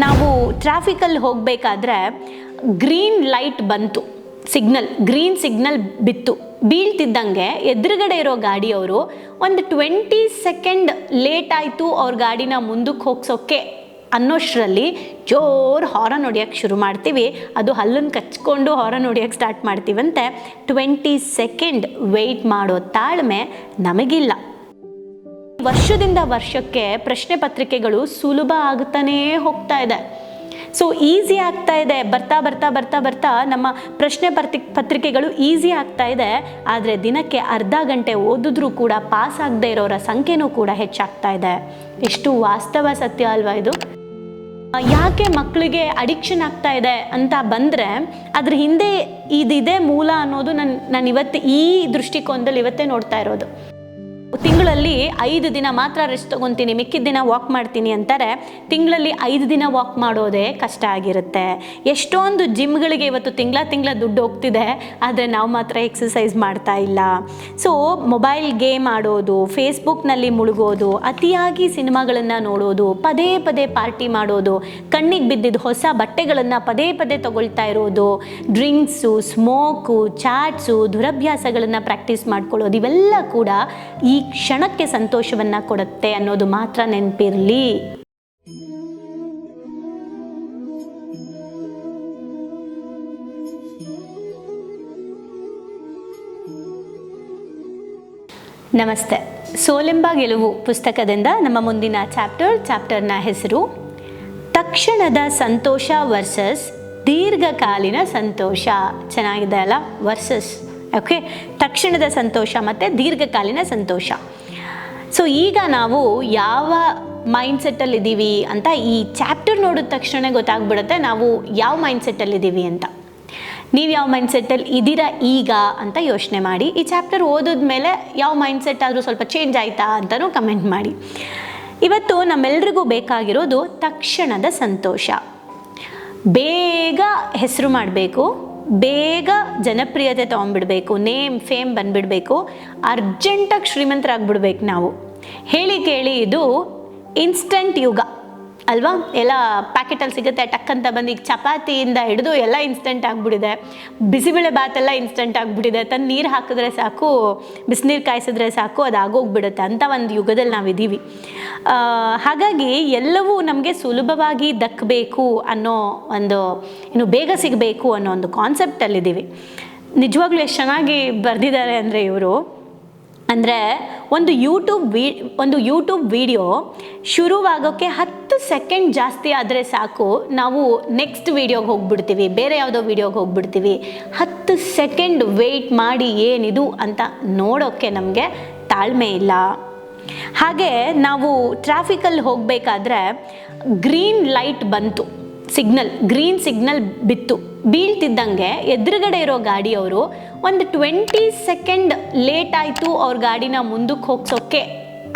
ನಾವು ಟ್ರಾಫಿಕಲ್ಲಿ ಹೋಗಬೇಕಾದ್ರೆ ಗ್ರೀನ್ ಲೈಟ್ ಬಂತು ಸಿಗ್ನಲ್ ಗ್ರೀನ್ ಸಿಗ್ನಲ್ ಬಿತ್ತು. ಬೀಳ್ತಿದ್ದಂಗೆ ಎದುರುಗಡೆ ಇರೋ ಗಾಡಿಯವರು ಒಂದು ಟ್ವೆಂಟಿ ಸೆಕೆಂಡ್ ಲೇಟ್ ಆಯಿತು ಅವ್ರ ಗಾಡಿನ ಮುಂದಕ್ಕೆ ಹೋಗ್ಸೋಕ್ಕೆ ಅನ್ನೋಷ್ಟರಲ್ಲಿ ಜೋರು ಹಾರನ್ ಹೊಡಿಯೋಕ್ಕೆ ಶುರು ಮಾಡ್ತೀವಿ. ಅದು ಹಲ್ಲನ್ನು ಕಚ್ಕೊಂಡು ಹಾರನ್ ಹೊಡಿಯೋಕ್ಕೆ ಸ್ಟಾರ್ಟ್ ಮಾಡ್ತೀವಂತೆ. ಟ್ವೆಂಟಿ ಸೆಕೆಂಡ್ ವೆಯ್ಟ್ ಮಾಡೋ ತಾಳ್ಮೆ ನಮಗಿಲ್ಲ. ವರ್ಷದಿಂದ ವರ್ಷಕ್ಕೆ ಪ್ರಶ್ನೆ ಪತ್ರಿಕೆಗಳು ಸುಲಭ ಆಗ್ತಾನೇ ಹೋಗ್ತಾ ಇದೆ. ಸೊ ಈಸಿ ಆಗ್ತಾ ಇದೆ. ಬರ್ತಾ ಬರ್ತಾ ಬರ್ತಾ ಬರ್ತಾ ನಮ್ಮ ಪ್ರಶ್ನೆ ಪತ್ರಿ, ಪತ್ರಿಕೆಗಳು ಈಸಿ ಆಗ್ತಾ ಇದೆ. ಆದರೆ ದಿನಕ್ಕೆ ಅರ್ಧ ಗಂಟೆ ಓದಿದ್ರೂ ಕೂಡ ಪಾಸ್ ಆಗದೆ ಇರೋರ ಸಂಖ್ಯೆನೂ ಕೂಡ ಹೆಚ್ಚಾಗ್ತಾ ಇದೆ. ಎಷ್ಟು ವಾಸ್ತವ ಸತ್ಯ ಅಲ್ವಾ ಇದು? ಯಾಕೆ ಮಕ್ಕಳಿಗೆ ಅಡಿಕ್ಷನ್ ಆಗ್ತಾ ಇದೆ ಅಂತ ಬಂದರೆ ಅದ್ರ ಹಿಂದೆ ಇದಿದೆ ಮೂಲ ಅನ್ನೋದು ನಾನು ನಾನು ಇವತ್ತು ಈ ದೃಷ್ಟಿಕೋನದಲ್ಲಿ ಇವತ್ತೇ ನೋಡ್ತಾ ಇರೋದು. ತಿಂಗಳಲ್ಲಿ ಐದು ದಿನ ಮಾತ್ರ ರೆಸ್ಟ್ ತೊಗೊತೀನಿ, ಮಿಕ್ಕಿದ ದಿನ ವಾಕ್ ಮಾಡ್ತೀನಿ ಅಂತಾರೆ. ತಿಂಗಳಲ್ಲಿ ಐದು ದಿನ ವಾಕ್ ಮಾಡೋದೇ ಕಷ್ಟ ಆಗಿರುತ್ತೆ. ಎಷ್ಟೊಂದು ಜಿಮ್ಗಳಿಗೆ ಇವತ್ತು ತಿಂಗಳ ತಿಂಗಳ ದುಡ್ಡು ಹೋಗ್ತಿದೆ, ಆದರೆ ನಾವು ಮಾತ್ರ ಎಕ್ಸಸೈಸ್ ಮಾಡ್ತಾ ಇಲ್ಲ. ಸೊ ಮೊಬೈಲ್ ಗೇಮ್ ಆಡೋದು ಫೇಸ್ಬುಕ್ನಲ್ಲಿ ಮುಳುಗೋದು, ಅತಿಯಾಗಿ ಸಿನಿಮಾಗಳನ್ನು ನೋಡೋದು, ಪದೇ ಪದೇ ಪಾರ್ಟಿ ಮಾಡೋದು, ಕಣ್ಣಿಗೆ ಬಿದ್ದಿದ್ದು ಹೊಸ ಬಟ್ಟೆಗಳನ್ನು ಪದೇ ಪದೇ ತಗೊಳ್ತಾ ಇರೋದು ಡ್ರಿಂಕ್ಸು ಸ್ಮೋಕು ಚಾಟ್ಸು ದುರಭ್ಯಾಸಗಳನ್ನು ಪ್ರಾಕ್ಟೀಸ್ ಮಾಡ್ಕೊಳ್ಳೋದು, ಇವೆಲ್ಲ ಕೂಡ ಈ ಕ್ಷಣಕ್ಕೆ ಸಂತೋಷವನ್ನು ಕೊಡುತ್ತೆ ಅನ್ನೋದು ಮಾತ್ರ ನೆನಪಿರಲಿ. ನಮಸ್ತೆ. ಸೋಲೆಂಬ ಗೆಲುವು ಪುಸ್ತಕದಿಂದ ನಮ್ಮ ಮುಂದಿನ ಚಾಪ್ಟರ್, ಚಾಪ್ಟರ್ನ ಹೆಸರು, ತಕ್ಷಣದ ಸಂತೋಷ ವರ್ಸಸ್ ದೀರ್ಘಕಾಲೀನ ಸಂತೋಷ. ಚೆನ್ನಾಗಿದೆ ಅಲ್ಲ ವರ್ಸಸ್ ಓಕೆ ತಕ್ಷಣದ ಸಂತೋಷ ಮತ್ತು ದೀರ್ಘಕಾಲೀನ ಸಂತೋಷ. ಸೊ ಈಗ ನಾವು ಯಾವ ಮೈಂಡ್ಸೆಟ್ಟಲ್ಲಿ ಇದ್ದೀವಿ ಅಂತ ಈ ಚಾಪ್ಟರ್ ನೋಡಿದ ತಕ್ಷಣ ಗೊತ್ತಾಗ್ಬಿಡುತ್ತೆ ನಾವು ಯಾವ ಮೈಂಡ್ಸೆಟ್ಟಲ್ಲಿ ಇದ್ದೀವಿ ಅಂತ. ನೀವು ಯಾವ ಮೈಂಡ್ಸೆಟ್ಟಲ್ಲಿ ಇದ್ದೀರಾ ಈಗ ಅಂತ ಯೋಚನೆ ಮಾಡಿ. ಈ ಚಾಪ್ಟರ್ ಓದಿದ ಮೇಲೆ ಯಾವ ಮೈಂಡ್ಸೆಟ್ ಆದರೂ ಸ್ವಲ್ಪ ಚೇಂಜ್ ಆಯಿತಾ ಅಂತಲೂ ಕಮೆಂಟ್ ಮಾಡಿ. ಇವತ್ತು ನಮ್ಮೆಲ್ರಿಗೂ ಬೇಕಾಗಿರೋದು ತಕ್ಷಣದ ಸಂತೋಷ. ಬೇಗ ಹೆಸರು ಮಾಡಬೇಕು ಬೇಗ ಜನಪ್ರಿಯತೆ ತೊಗೊಂಡ್ಬಿಡ್ಬೇಕು ನೇಮ್ ಫೇಮ್ ಬಂದ್ಬಿಡಬೇಕು ಅರ್ಜೆಂಟಾಗಿ ಶ್ರೀಮಂತರಾಗ್ಬಿಡ್ಬೇಕು ನಾವು. ಹೇಳಿ ಕೇಳಿ ಇದು ಇನ್ಸ್ಟಂಟ್ ಯುಗ. ಅಲ್ವಾ? ಎಲ್ಲ ಪ್ಯಾಕೆಟಲ್ಲಿ ಸಿಗುತ್ತೆ ಟಕ್ ಅಂತ ಬಂದು ಈಗ ಚಪಾತಿಯಿಂದ ಹಿಡಿದು ಎಲ್ಲ ಇನ್ಸ್ಟೆಂಟ್ ಆಗಿಬಿಟ್ಟಿದೆ. ಬಿಸಿಬೇಳೆ ಭಾತೆಲ್ಲ ಇನ್ಸ್ಟೆಂಟ್ ಆಗಿಬಿಟ್ಟಿದೆ. ತಂದು ನೀರು ಹಾಕಿದ್ರೆ ಸಾಕು, ಬಿಸಿನೀರು ಕಾಯಿಸಿದ್ರೆ ಸಾಕು, ಅದು ಆಗೋಗ್ಬಿಡುತ್ತೆ. ಅಂತ ಒಂದು ಯುಗದಲ್ಲಿ ನಾವಿದ್ದೀವಿ. ಹಾಗಾಗಿ ಎಲ್ಲವೂ ನಮಗೆ ಸುಲಭವಾಗಿ ದಕ್ಕಬೇಕು ಅನ್ನೋ ಒಂದು, ಇನ್ನು ಬೇಗ ಸಿಗಬೇಕು ಅನ್ನೋ ಒಂದು ಕಾನ್ಸೆಪ್ಟಲ್ಲಿದ್ದೀವಿ ನಿಜವಾಗ್ಲೂ ಎಷ್ಟು ಚೆನ್ನಾಗಿ ಬರೆದಿದ್ದಾರೆ ಅಂದರೆ ಇವರು. ಅಂದರೆ ಒಂದು ಯೂಟ್ಯೂಬ್ ವಿ ಒಂದು ಯೂಟ್ಯೂಬ್ ವಿಡಿಯೋ ಶುರುವಾಗೋಕ್ಕೆ ಹತ್ತು ಸೆಕೆಂಡ್ ಜಾಸ್ತಿ ಆದರೆ ಸಾಕು. ನಾವು ನೆಕ್ಸ್ಟ್ ವೀಡಿಯೋಗೆ ಹೋಗ್ಬಿಡ್ತೀವಿ. ಬೇರೆ ಯಾವುದೋ ವೀಡಿಯೋಗೆ ಹೋಗ್ಬಿಡ್ತೀವಿ. ಹತ್ತು ಸೆಕೆಂಡ್ ವೆಯ್ಟ್ ಮಾಡಿ ಏನಿದು ಅಂತ ನೋಡೋಕ್ಕೆ ನಮಗೆ ತಾಳ್ಮೆ ಇಲ್ಲ. ಹಾಗೆ ನಾವು ಟ್ರಾಫಿಕಲ್ಲಿ ಹೋಗಬೇಕಾದ್ರೆ ಗ್ರೀನ್ ಲೈಟ್ ಬಂತು. ಸಿಗ್ನಲ್, ಗ್ರೀನ್ ಸಿಗ್ನಲ್ ಬಿತ್ತು. ಬೀಳ್ತಿದ್ದಂಗೆ ಎದುರುಗಡೆ ಇರೋ ಗಾಡಿಯವರು ಒಂದು ಟ್ವೆಂಟಿ ಸೆಕೆಂಡ್ ಲೇಟ್ ಆಯಿತು ಅವ್ರ ಗಾಡಿನ ಮುಂದಕ್ಕೆ ಹೋಗ್ಸೋಕ್ಕೆ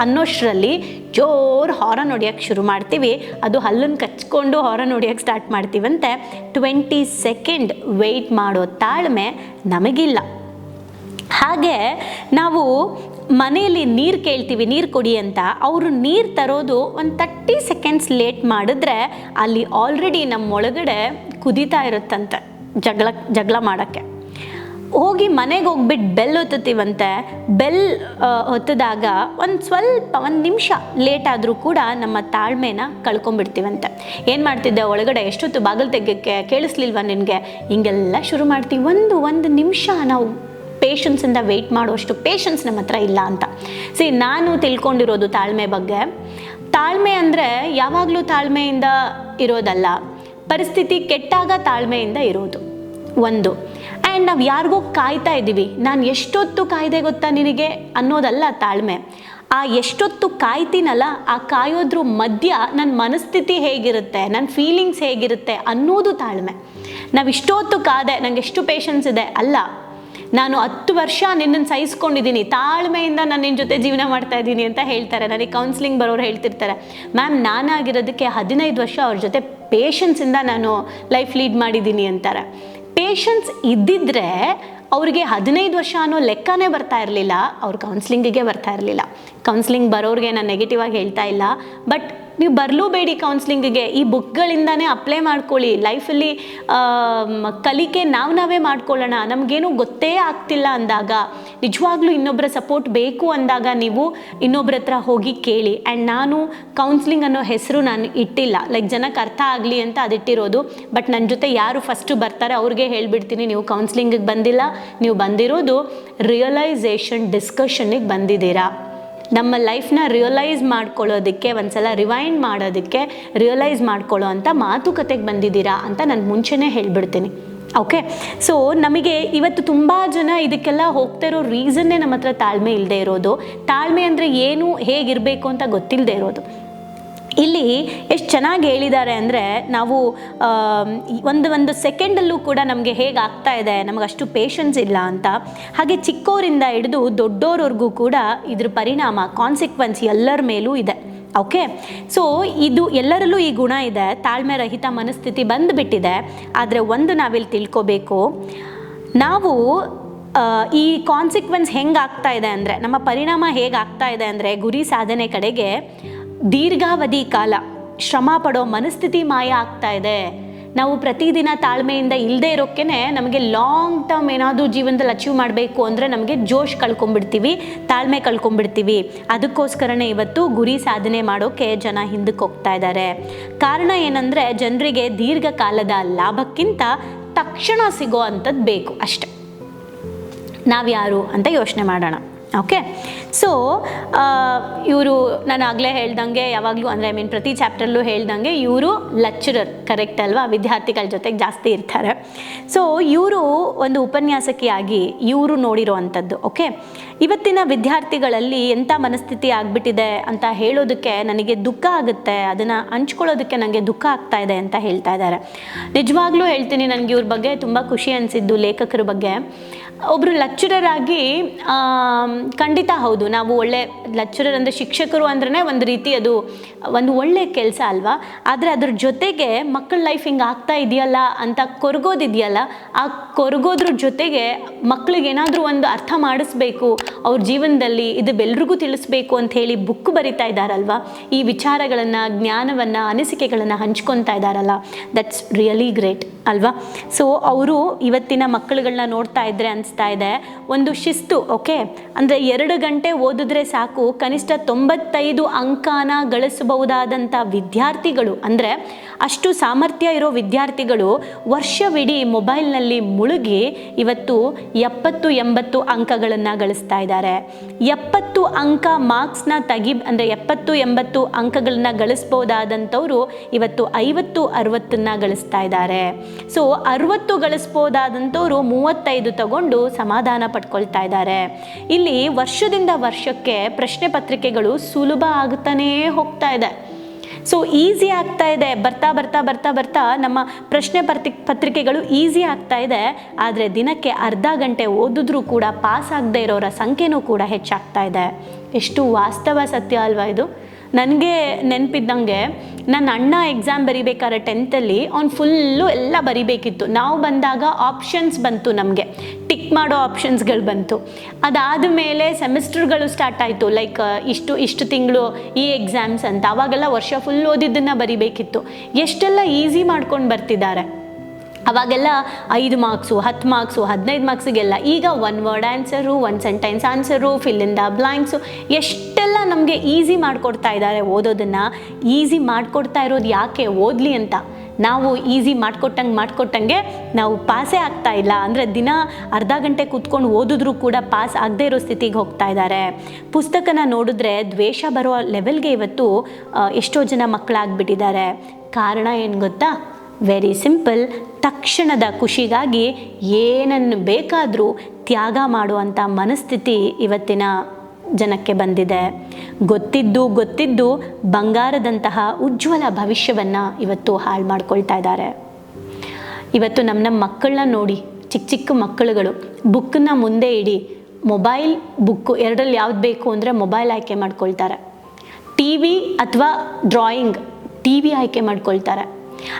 ಅನ್ನೋಷ್ಟರಲ್ಲಿ ಜೋರು ಹಾರನ್ ಹೊಡಿಯೋಕ್ಕೆ ಶುರು ಮಾಡ್ತೀವಿ. ಅದು ಹಲ್ಲನ್ನು ಕಚ್ಕೊಂಡು ಹಾರನ್ ಹೊಡಿಯೋಕ್ಕೆ ಸ್ಟಾರ್ಟ್ ಮಾಡ್ತೀವಂತೆ. ಟ್ವೆಂಟಿ ಸೆಕೆಂಡ್ ವೆಯ್ಟ್ ಮಾಡೋ ತಾಳ್ಮೆ ನಮಗಿಲ್ಲ. ಹಾಗೆ ನಾವು ಮನೆಯಲ್ಲಿ ನೀರು ಕೇಳ್ತೀವಿ, ನೀರು ಕೊಡಿ ಅಂತ. ಅವರು ನೀರು ತರೋದು ಒಂದು ತರ್ಟಿ ಸೆಕೆಂಡ್ಸ್ ಲೇಟ್ ಮಾಡಿದ್ರೆ ಅಲ್ಲಿ ಆಲ್ರೆಡಿ ನಮ್ಮ ಒಳಗಡೆ ಕುದೀತಾ ಇರುತ್ತಂತೆ ಜಗಳ ಜಗಳ ಮಾಡೋಕ್ಕೆ. ಹೋಗಿ ಮನೆಗೆ ಹೋಗ್ಬಿಟ್ಟು ಬೆಲ್ ಹೊತ್ತುತ್ತೀವಂತೆ. ಬೆಲ್ ಹೊತ್ತಿದಾಗ ಒಂದು ಸ್ವಲ್ಪ, ಒಂದು ನಿಮಿಷ ಲೇಟ್ ಆದರೂ ಕೂಡ ನಮ್ಮ ತಾಳ್ಮೆನ ಕಳ್ಕೊಂಬಿಡ್ತೀವಂತೆ ಏನು ಮಾಡ್ತಿದ್ದೆ ಒಳಗಡೆ? ಎಷ್ಟೊತ್ತು ಬಾಗಿಲು ತೆಗೆಯೋಕ್ಕೆ ಕೇಳಿಸ್ಲಿಲ್ವಾ ನಿನಗೆ? ಹಿಂಗೆಲ್ಲ ಶುರು ಮಾಡ್ತೀವಿ. ಒಂದು ಒಂದು ನಿಮಿಷ ನಾವು ಪೇಷನ್ಸಿಂದ ವೆಯ್ಟ್ ಮಾಡುವಷ್ಟು ಪೇಷನ್ಸ್ ನಮ್ಮ ಹತ್ರ ಇಲ್ಲ ಅಂತ. ಸಿ ನಾನು ತಿಳ್ಕೊಂಡಿರೋದು ತಾಳ್ಮೆ ಬಗ್ಗೆ. ತಾಳ್ಮೆ ಅಂದರೆ ಯಾವಾಗಲೂ ತಾಳ್ಮೆಯಿಂದ ಇರೋದಲ್ಲ. ಪರಿಸ್ಥಿತಿ ಕೆಟ್ಟಾಗ ತಾಳ್ಮೆಯಿಂದ ಇರೋದು. ಒಂದು. ಆ್ಯಂಡ್ ನಾವು ಯಾರಿಗೋ ಕಾಯ್ತಾ ಇದ್ದೀವಿ. ನಾನು ಎಷ್ಟೊತ್ತು ಕಾಯ್ದೆ ಗೊತ್ತಾ ನಿನಗೆ? ಅನ್ನೋದಲ್ಲ ತಾಳ್ಮೆ. ಆ ಎಷ್ಟೊತ್ತು ಕಾಯ್ತೀನಲ್ಲ, ಆ ಕಾಯೋದ್ರ ಮಧ್ಯ ನನ್ನ ಮನಸ್ಥಿತಿ ಹೇಗಿರುತ್ತೆ ನನ್ನ ಫೀಲಿಂಗ್ಸ್ ಹೇಗಿರುತ್ತೆ ಅನ್ನೋದು ತಾಳ್ಮೆ. ನಾವು ಇಷ್ಟೊತ್ತು ಕಾದೆ ನನಗೆ ಎಷ್ಟು ಪೇಷನ್ಸ್ ಇದೆ? ಅಲ್ಲ. ನಾನು ಹತ್ತು ವರ್ಷ ನಿನ್ನನ್ನು ಸಹಿಸ್ಕೊಂಡಿದ್ದೀನಿ, ತಾಳ್ಮೆಯಿಂದ ನಾನು ನಿನ್ನ ಜೊತೆ ಜೀವನ ಮಾಡ್ತಾ ಇದ್ದೀನಿ ಅಂತ ಹೇಳ್ತಾರೆ. ನನಗೆ ಕೌನ್ಸಿಲಿಂಗ್ ಬರೋರು ಹೇಳ್ತಿರ್ತಾರೆ, ಮ್ಯಾಮ್, ನಾನಾಗಿರೋದಕ್ಕೆ ಹದಿನೈದು ವರ್ಷ ಅವ್ರ ಜೊತೆ ಪೇಷನ್ಸಿಂದ ನಾನು ಲೈಫ್ ಲೀಡ್ ಮಾಡಿದ್ದೀನಿ ಅಂತಾರೆ. ಪೇಷನ್ಸ್ ಇದ್ದಿದ್ರೆ ಅವ್ರಿಗೆ ಹದಿನೈದು ವರ್ಷ ಅನ್ನೋ ಲೆಕ್ಕನೇ ಬರ್ತಾ ಇರಲಿಲ್ಲ, ಅವ್ರು ಕೌನ್ಸಿಲಿಂಗಿಗೆ ಬರ್ತಾ ಇರಲಿಲ್ಲ. ಕೌನ್ಸಿಲಿಂಗ್ ಬರೋರಿಗೆ ನಾನು ನೆಗೆಟಿವ್ ಆಗಿ ಹೇಳ್ತಾ ಇಲ್ಲ ಬಟ್ ನೀವು ಬರಲೂಬೇಡಿ ಕೌನ್ಸ್ಲಿಂಗಿಗೆ ಈ ಬುಕ್ಗಳಿಂದಾನೇ ಅಪ್ಲೈ ಮಾಡ್ಕೊಳ್ಳಿ. ಲೈಫಲ್ಲಿ ಕಲಿಕೆ ನಾವು ನಾವೇ ಮಾಡ್ಕೊಳ್ಳೋಣ. ನಮಗೇನು ಗೊತ್ತೇ ಆಗ್ತಿಲ್ಲ ಅಂದಾಗ, ನಿಜವಾಗ್ಲೂ ಇನ್ನೊಬ್ಬರ ಸಪೋರ್ಟ್ ಬೇಕು ಅಂದಾಗ ನೀವು ಇನ್ನೊಬ್ಬರ ಹತ್ರ ಹೋಗಿ ಕೇಳಿ. ಆ್ಯಂಡ್ ನಾನು ಕೌನ್ಸ್ಲಿಂಗ್ ಅನ್ನೋ ಹೆಸರು ನಾನು ಇಟ್ಟಿಲ್ಲ. ಲೈಕ್ ಜನಕ್ಕೆ ಅರ್ಥ ಆಗಲಿ ಅಂತ ಅದಿಟ್ಟಿರೋದು ಬಟ್ ನನ್ನ ಜೊತೆ ಯಾರು ಫಸ್ಟು ಬರ್ತಾರೆ, ಅವ್ರಿಗೆ ಹೇಳ್ಬಿಡ್ತೀನಿ, ನೀವು ಕೌನ್ಸ್ಲಿಂಗಿಗೆ ಬಂದಿಲ್ಲ. ನೀವು ಬಂದಿರೋದು ರಿಯಲೈಸೇಷನ್ ಡಿಸ್ಕಷನ್ನಿಗೆ ಬಂದಿದ್ದೀರಾ. ನಮ್ಮ ಲೈಫ್ನ ರಿಯಲೈಸ್ ಮಾಡ್ಕೊಳ್ಳೋದಕ್ಕೆ, ಒಂದ್ಸಲ ರಿವೈಂಡ್ ಮಾಡೋದಕ್ಕೆ ರಿಯಲೈಸ್ ಮಾಡ್ಕೊಳ್ಳೋ ಅಂತ ಮಾತುಕತೆಗೆ ಬಂದಿದ್ದೀರಾ ಅಂತ ನಾನು ಮುಂಚೆನೇ ಹೇಳ್ಬಿಡ್ತೀನಿ. ಓಕೆ? ಸೊ, ನಮಗೆ ಇವತ್ತು ತುಂಬ ಜನ ಇದಕ್ಕೆಲ್ಲ ಹೋಗ್ತಾ ಇರೋ ರೀಸನ್ನೇ ನಮ್ಮ ಹತ್ರ ತಾಳ್ಮೆ ಇಲ್ಲದೆ ಇರೋದು. ತಾಳ್ಮೆ ಅಂದರೆ ಏನು, ಹೇಗಿರಬೇಕು ಅಂತ ಗೊತ್ತಿಲ್ಲದೆ ಇರೋದು. ಇಲ್ಲಿ ಎಷ್ಟು ಚೆನ್ನಾಗಿ ಹೇಳಿದ್ದಾರೆ ಅಂದರೆ ನಾವು ಒಂದು ಒಂದು ಸೆಕೆಂಡಲ್ಲೂ ಕೂಡ ನಮಗೆ ಹೇಗೆ ಆಗ್ತಾ ಇದೆ, ನಮಗೆ ಅಷ್ಟು ಪೇಷನ್ಸ್ ಇಲ್ಲ ಅಂತ. ಹಾಗೆ ಚಿಕ್ಕೋರಿಂದ ಹಿಡಿದು ದೊಡ್ಡೋರವರೆಗೂ ಕೂಡ ಇದ್ರ ಪರಿಣಾಮ ಕಾನ್ಸಿಕ್ವೆನ್ಸ್ ಎಲ್ಲರ ಮೇಲೂ ಇದೆ. ಓಕೆ ಸೊ ಇದು ಎಲ್ಲರಲ್ಲೂ ಈ ಗುಣ ಇದೆ ತಾಳ್ಮೆ ರಹಿತ ಮನಸ್ಥಿತಿ ಬಂದುಬಿಟ್ಟಿದೆ. ಆದರೆ ಒಂದು ನಾವಿಲ್ಲಿ ತಿಳ್ಕೋಬೇಕು, ನಾವು ಈ ಕಾನ್ಸಿಕ್ವೆನ್ಸ್ ಹೆಂಗೆ ಆಗ್ತಾ ಇದೆ ಅಂದರೆ, ನಮ್ಮ ಪರಿಣಾಮ ಹೇಗೆ ಆಗ್ತಾ ಇದೆ ಅಂದರೆ, ಗುರಿ ಸಾಧನೆ ಕಡೆಗೆ ದೀರ್ಘಾವಧಿ ಕಾಲ ಶ್ರಮ ಪಡೋ ಮನಸ್ಥಿತಿ ಮಾಯ ಆಗ್ತಾ ಇದೆ. ನಾವು ಪ್ರತಿದಿನ ತಾಳ್ಮೆಯಿಂದ ಇಲ್ಲದೆ ಇರೋಕ್ಕೇ ನಮಗೆ ಲಾಂಗ್ ಟರ್ಮ್ ಏನಾದರೂ ಜೀವನದಲ್ಲಿ ಅಚೀವ್ ಮಾಡಬೇಕು ಅಂದರೆ ನಮಗೆ ಜೋಶ್ ಕಳ್ಕೊಂಬಿಡ್ತೀವಿ ತಾಳ್ಮೆ ಕಳ್ಕೊಂಬಿಡ್ತೀವಿ ಅದಕ್ಕೋಸ್ಕರನೇ ಇವತ್ತು ಗುರಿ ಸಾಧನೆ ಮಾಡೋಕ್ಕೆ ಜನ ಹಿಂದಕ್ಕೆ ಹೋಗ್ತಾ ಇದ್ದಾರೆ. ಕಾರಣ ಏನಂದರೆ ಜನರಿಗೆ ದೀರ್ಘಕಾಲದ ಲಾಭಕ್ಕಿಂತ ತಕ್ಷಣ ಸಿಗೋ ಅಂಥದ್ದು ಬೇಕು ಅಷ್ಟೆ. ನಾವ್ಯಾರು ಅಂತ ಯೋಚನೆ ಮಾಡೋಣ. ಓಕೆ ಸೊ ಇವರು ನಾನು ಆಗಲೇ ಹೇಳ್ದಂಗೆ ಯಾವಾಗಲೂ ಅಂದರೆ ಐ ಮೀನ್ ಪ್ರತಿ ಚಾಪ್ಟರ್ಲ್ಲೂ ಹೇಳ್ದಂಗೆ ಇವರು ಲೆಕ್ಚರರ್ ಕರೆಕ್ಟ್ ಅಲ್ವಾ? ವಿದ್ಯಾರ್ಥಿಗಳ ಜೊತೆಗೆ ಜಾಸ್ತಿ ಇರ್ತಾರೆ. ಸೊ ಇವರು ಒಂದು ಉಪನ್ಯಾಸಕಿಯಾಗಿ ಇವರು ನೋಡಿರೋ ಅಂಥದ್ದು ಓಕೆ ಇವತ್ತಿನ ವಿದ್ಯಾರ್ಥಿಗಳಲ್ಲಿ ಎಂಥ ಮನಸ್ಥಿತಿ ಆಗಿಬಿಟ್ಟಿದೆ ಅಂತ ಹೇಳೋದಕ್ಕೆ ನನಗೆ ದುಃಖ ಆಗುತ್ತೆ. ಅದನ್ನು ಹಂಚ್ಕೊಳ್ಳೋದಕ್ಕೆ ನನಗೆ ದುಃಖ ಆಗ್ತಾ ಇದೆ ಅಂತ ಹೇಳ್ತಾ ಇದ್ದಾರೆ. ನಿಜವಾಗ್ಲೂ ಹೇಳ್ತೀನಿ, ನನಗೆ ಇವ್ರ ಬಗ್ಗೆ ತುಂಬ ಖುಷಿ ಅನಿಸಿದ್ದು ಲೇಖಕರ ಬಗ್ಗೆ. ಒಬ್ಬರು ಲೆಕ್ಚರರ್ ಆಗಿ ಖಂಡಿತ ಹೌದು. ನಾವು ಒಳ್ಳೆ ಲೆಕ್ಚರರ್ ಅಂದರೆ ಶಿಕ್ಷಕರು ಅಂದ್ರೆ ಒಂದು ರೀತಿ ಅದು ಒಂದು ಒಳ್ಳೆ ಕೆಲಸ ಅಲ್ವಾ? ಆದರೆ ಅದ್ರ ಜೊತೆಗೆ ಮಕ್ಕಳ ಲೈಫ್ ಹಿಂಗೆ ಆಗ್ತಾ ಇದೆಯಲ್ಲ ಅಂತ ಕೊರಗೋದಿದೆಯಲ್ಲ, ಆ ಕೊರಗೋದ್ರ ಜೊತೆಗೆ ಮಕ್ಕಳಿಗೆ ಏನಾದರೂ ಒಂದು ಅರ್ಥ ಮಾಡಿಸ್ಬೇಕು, ಅವ್ರ ಜೀವನದಲ್ಲಿ ಇದು ಬೆಲ್ರಿಗೂ ತಿಳಿಸ್ಬೇಕು ಅಂತ ಹೇಳಿ ಬುಕ್ ಬರಿತಾ ಇದ್ದಾರಲ್ವಾ? ಈ ವಿಚಾರಗಳನ್ನು, ಜ್ಞಾನವನ್ನು, ಅನಿಸಿಕೆಗಳನ್ನು ಹಂಚ್ಕೊತಾ ಇದ್ದಾರಲ್ಲ. ದಟ್ಸ್ ರಿಯಲಿ ಗ್ರೇಟ್ ಅಲ್ವಾ? ಸೊ ಅವರು ಇವತ್ತಿನ ಮಕ್ಕಳುಗಳನ್ನ ನೋಡ್ತಾ ಇದ್ರೆ ಅನಿಸ್ತಾ ಇದೆ. ಒಂದು ಶಿಸ್ತು, ಓಕೆ? ಅಂದರೆ ಎರಡು ಗಂಟೆ ಓದಿದ್ರೆ ಸಾಕು, ಕನಿಷ್ಠ ತೊಂಬತ್ತೈದು ಅಂಕನ ಗಳಿಸಬಹುದಾದಂಥ ವಿದ್ಯಾರ್ಥಿಗಳು, ಅಂದರೆ ಅಷ್ಟು ಸಾಮರ್ಥ್ಯ ಇರೋ ವಿದ್ಯಾರ್ಥಿಗಳು ವರ್ಷವಿಡೀ ಮೊಬೈಲ್ನಲ್ಲಿ ಮುಳುಗಿ ಇವತ್ತು ಎಪ್ಪತ್ತು, ಎಂಬತ್ತು ಅಂಕಗಳನ್ನು ಗಳಿಸ್ತಾ ಇದ್ದಾರೆ. ಎಪ್ಪತ್ತು ಅಂಕ ಮಾರ್ಕ್ಸ್ನ ತೆಗಿ, ಅಂದರೆ ಎಪ್ಪತ್ತು, ಎಂಬತ್ತು ಅಂಕಗಳನ್ನ ಗಳಿಸ್ಬೋದಾದಂಥವ್ರು ಇವತ್ತು ಐವತ್ತು, ಅರವತ್ತನ್ನು ಗಳಿಸ್ತಾ ಇದ್ದಾರೆ. ಸೊ, ಅರವತ್ತು ಗಳಿಸ್ಬೋದಾದಂಥವ್ರು ಮೂವತ್ತೈದು ತಗೊಂಡು ಸಮಾಧಾನ ಪಡ್ಕೊಳ್ತಾ ಇದ್ದಾರೆ. ಇಲ್ಲಿ ವರ್ಷದಿಂದ ವರ್ಷಕ್ಕೆ ಪ್ರಶ್ನೆ ಪತ್ರಿಕೆಗಳು ಸುಲಭ ಆಗ್ತಾನೇ ಹೋಗ್ತಾ ಇದೆ. ಸೊ ಈಸಿ ಆಗ್ತಾ ಇದೆ. ಬರ್ತಾ ಬರ್ತಾ ಬರ್ತಾ ಬರ್ತಾ ನಮ್ಮ ಪ್ರಶ್ನೆ ಪತ್ರಿ, ಪತ್ರಿಕೆಗಳು ಈಸಿ ಆಗ್ತಾ ಇದೆ. ಆದರೆ ದಿನಕ್ಕೆ ಅರ್ಧ ಗಂಟೆ ಓದಿದ್ರೂ ಕೂಡ ಪಾಸ್ ಆಗದೆ ಇರೋರ ಸಂಖ್ಯೆನೂ ಕೂಡ ಹೆಚ್ಚಾಗ್ತಾ ಇದೆ. ಎಷ್ಟು ವಾಸ್ತವ ಸತ್ಯ ಅಲ್ವಾ ಇದು? ನನಗೆ ನೆನಪಿದ್ದಂಗೆ ನನ್ನ ಅಣ್ಣ ಎಕ್ಸಾಮ್ ಬರಿಬೇಕಾದ್ರೆ ಟೆಂತಲ್ಲಿ ಅವ್ನು ಫುಲ್ಲು ಎಲ್ಲ ಬರಿಬೇಕಿತ್ತು. ನಾವು ಬಂದಾಗ ಆಪ್ಷನ್ಸ್ ಬಂತು ನಮಗೆ. ಮಾಡೋ ಆಪ್ಷನ್ಸ್ಗಳು ಬಂತು. ಅದಾದ ಮೇಲೆ ಸೆಮಿಸ್ಟರ್ಗಳು ಸ್ಟಾರ್ಟ್ ಆಯಿತು. ಲೈಕ್ ಇಷ್ಟು ಇಷ್ಟು ತಿಂಗಳು ಈ ಎಕ್ಸಾಮ್ಸ್ ಅಂತ. ಅವಾಗೆಲ್ಲ ವರ್ಷ ಫುಲ್ ಓದಿದ್ದನ್ನು ಬರಿಬೇಕಿತ್ತು. ಎಷ್ಟೆಲ್ಲ ಈಸಿ ಮಾಡ್ಕೊಂಡು ಬರ್ತಿದ್ದಾರೆ. ಅವಾಗೆಲ್ಲ ಐದು ಮಾರ್ಕ್ಸು ಹತ್ತು ಮಾರ್ಕ್ಸು ಹದಿನೈದು ಮಾರ್ಕ್ಸಿಗೆಲ್ಲ ಈಗ one word answer one sentence answer fill in the blanks ಎಷ್ಟೆಲ್ಲ ನಮಗೆ ಈಸಿ ಮಾಡಿಕೊಡ್ತಾ ಇದ್ದಾರೆ ಓದೋದನ್ನು. ಈಸಿ ಮಾಡಿಕೊಡ್ತಾ ಇರೋದು ಯಾಕೆ ಓದಲಿ ಅಂತ. ನಾವು ಈಸಿ ಮಾಡಿಕೊಟ್ಟಂಗೆ ಮಾಡಿಕೊಟ್ಟಂಗೆ ನಾವು ಪಾಸೇ ಆಗ್ತಾ ಇಲ್ಲ. ಅಂದರೆ ದಿನ ಅರ್ಧ ಗಂಟೆ ಕೂತ್ಕೊಂಡು ಓದಿದ್ರೂ ಕೂಡ ಪಾಸ್ ಆಗದೇ ಇರೋ ಸ್ಥಿತಿಗೆ ಹೋಗ್ತಾ ಇದ್ದಾರೆ ಪುಸ್ತಕನ ನೋಡಿದ್ರೆ ದ್ವೇಷ ಬರೋ ಲೆವೆಲ್ಗೆ ಇವತ್ತು ಎಷ್ಟೋ ಜನ ಮಕ್ಕಳಾಗ್ಬಿಟ್ಟಿದ್ದಾರೆ. ಕಾರಣ ಏನು ಗೊತ್ತಾ? ವೆರಿ ಸಿಂಪಲ್ ತಕ್ಷಣದ ಖುಷಿಗಾಗಿ ಏನನ್ನು ಬೇಕಾದರೂ ತ್ಯಾಗ ಮಾಡುವಂಥ ಮನಸ್ಥಿತಿ ಇವತ್ತಿನ ಜನಕ್ಕೆ ಬಂದಿದೆ. ಗೊತ್ತಿದ್ದು ಗೊತ್ತಿದ್ದು ಬಂಗಾರದಂತಹ ಉಜ್ವಲ ಭವಿಷ್ಯವನ್ನು ಇವತ್ತು ಹಾಳು ಮಾಡ್ಕೊಳ್ತಾ ಇದ್ದಾರೆ. ಇವತ್ತು ನಮ್ಮ ನಮ್ಮ ಮಕ್ಕಳನ್ನ ನೋಡಿ ಚಿಕ್ಕ ಚಿಕ್ಕ ಮಕ್ಕಳುಗಳು, ಬುಕ್ಕನ್ನ ಮುಂದೆ ಇಡಿ, ಮೊಬೈಲ್ ಬುಕ್ಕು ಎರಡರಲ್ಲಿ ಯಾವ್ದು ಬೇಕು ಅಂದರೆ ಮೊಬೈಲ್ ಆಯ್ಕೆ ಮಾಡ್ಕೊಳ್ತಾರೆ. ಟಿ ವಿ ಅಥವಾ ಡ್ರಾಯಿಂಗ್ ಟಿ ವಿ ಆಯ್ಕೆ ಮಾಡ್ಕೊಳ್ತಾರೆ.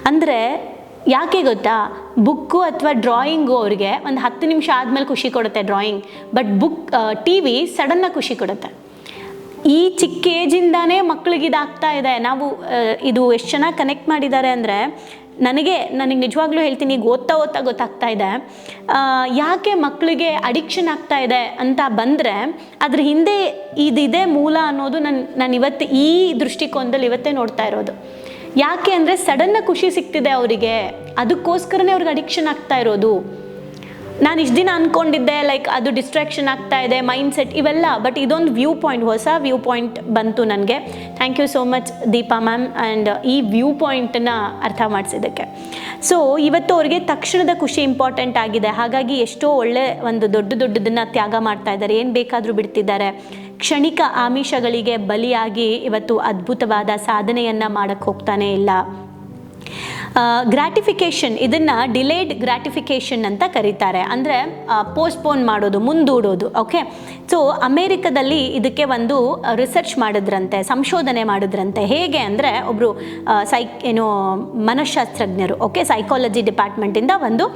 ಅಂದರೆ ಯಾಕೆ ಗೊತ್ತಾ? ಬುಕ್ಕು ಅಥವಾ ಡ್ರಾಯಿಂಗು ಅವ್ರಿಗೆ ಒಂದು ಹತ್ತು ನಿಮಿಷ ಆದಮೇಲೆ ಖುಷಿ ಕೊಡುತ್ತೆ drawing. But book T V ಸಡನ್ನಾಗಿ ಖುಷಿ ಕೊಡುತ್ತೆ. ಈ ಚಿಕ್ಕ ಏಜಿಂದಾನೇ ಮಕ್ಕಳಿಗೆ ಇದಾಗ್ತಾ ಇದೆ. ನಾವು ಇದು ಎಷ್ಟು ಚೆನ್ನಾಗಿ ಕನೆಕ್ಟ್ ಮಾಡಿದ್ದಾರೆ ಅಂದರೆ, ನನಗೆ ನನಗೆ ನಿಜವಾಗ್ಲೂ ಹೇಳ್ತೀನಿ, ಈಗ ಓದ್ತಾ ಓದ್ತಾ ಗೊತ್ತಾಗ್ತಾ ಇದೆ. ಯಾಕೆ ಮಕ್ಕಳಿಗೆ ಅಡಿಕ್ಷನ್ ಆಗ್ತಾ ಇದೆ ಅಂತ ಬಂದರೆ, ಅದ್ರ ಹಿಂದೆ ಇದಿದೆ ಮೂಲ ಅನ್ನೋದು ನಾನು ನಾನು ಇವತ್ತು ಈ ದೃಷ್ಟಿಕೋನದಲ್ಲಿ ಇವತ್ತೇ ನೋಡ್ತಾ ಇರೋದು. ಯಾಕೆ ಅಂದರೆ ಸಡನ್ನ ಖುಷಿ ಸಿಗ್ತಿದೆ ಅವರಿಗೆ. ಅದಕ್ಕೋಸ್ಕರನೇ ಅವ್ರಿಗೆ ಅಡಿಕ್ಷನ್ ಆಗ್ತಾ ಇರೋದು. ನಾನು ಇಷ್ಟು ದಿನ ಅಂದ್ಕೊಂಡಿದ್ದೆ ಲೈಕ್ ಅದು ಡಿಸ್ಟ್ರಾಕ್ಷನ್ ಆಗ್ತಾ ಇದೆ ಮೈಂಡ್ ಸೆಟ್ ಇವೆಲ್ಲ ಬಟ್ ಇದೊಂದು ವ್ಯೂ ಪಾಯಿಂಟ್ ಹೊಸ ವ್ಯೂ ಪಾಯಿಂಟ್ ಬಂತು ನನಗೆ. Thank you so much Deepa ma'am and ಈ ವ್ಯೂ ಪಾಯಿಂಟನ್ನು ಅರ್ಥ ಮಾಡಿಸಿದ್ದಕ್ಕೆ. ಸೊ ಇವತ್ತು ಅವ್ರಿಗೆ ತಕ್ಷಣದ ಖುಷಿ ಇಂಪಾರ್ಟೆಂಟ್ ಆಗಿದೆ. ಹಾಗಾಗಿ ಎಷ್ಟೋ ಒಳ್ಳೆ ಒಂದು ದೊಡ್ಡ ದೊಡ್ಡದನ್ನು ತ್ಯಾಗ ಮಾಡ್ತಾ ಇದ್ದಾರೆ. ಏನು ಬೇಕಾದರೂ ಬಿಡ್ತಿದ್ದಾರೆ. ಕ್ಷಣಿಕ ಆಮಿಷಗಳಿಗೆ ಬಲಿಯಾಗಿ ಇವತ್ತು ಅದ್ಭುತವಾದ ಸಾಧನೆಯನ್ನು ಮಾಡೋಕ್ಕೆ ಹೋಗ್ತಾನೆ ಇಲ್ಲ. ಗ್ರಾಟಿಫಿಕೇಷನ್ ಇದನ್ನು ಡಿಲೇಡ್ ಗ್ರಾಟಿಫಿಕೇಷನ್ ಅಂತ ಕರೀತಾರೆ. ಅಂದರೆ ಪೋಸ್ಟ್ಪೋನ್ ಮಾಡೋದು, ಮುಂದೂಡೋದು ಓಕೆ ಸೊ ಅಮೇರಿಕದಲ್ಲಿ ಇದಕ್ಕೆ ಒಂದು ರಿಸರ್ಚ್ ಮಾಡಿದ್ರಂತೆ, ಸಂಶೋಧನೆ ಮಾಡಿದ್ರಂತೆ. ಹೇಗೆ ಅಂದರೆ ಒಬ್ಬರು ಸೈ ಏನು, ಮನಃಶಾಸ್ತ್ರಜ್ಞರು ಓಕೆ ಸೈಕಾಲಜಿ ಡಿಪಾರ್ಟ್ಮೆಂಟಿಂದ ಒಂದು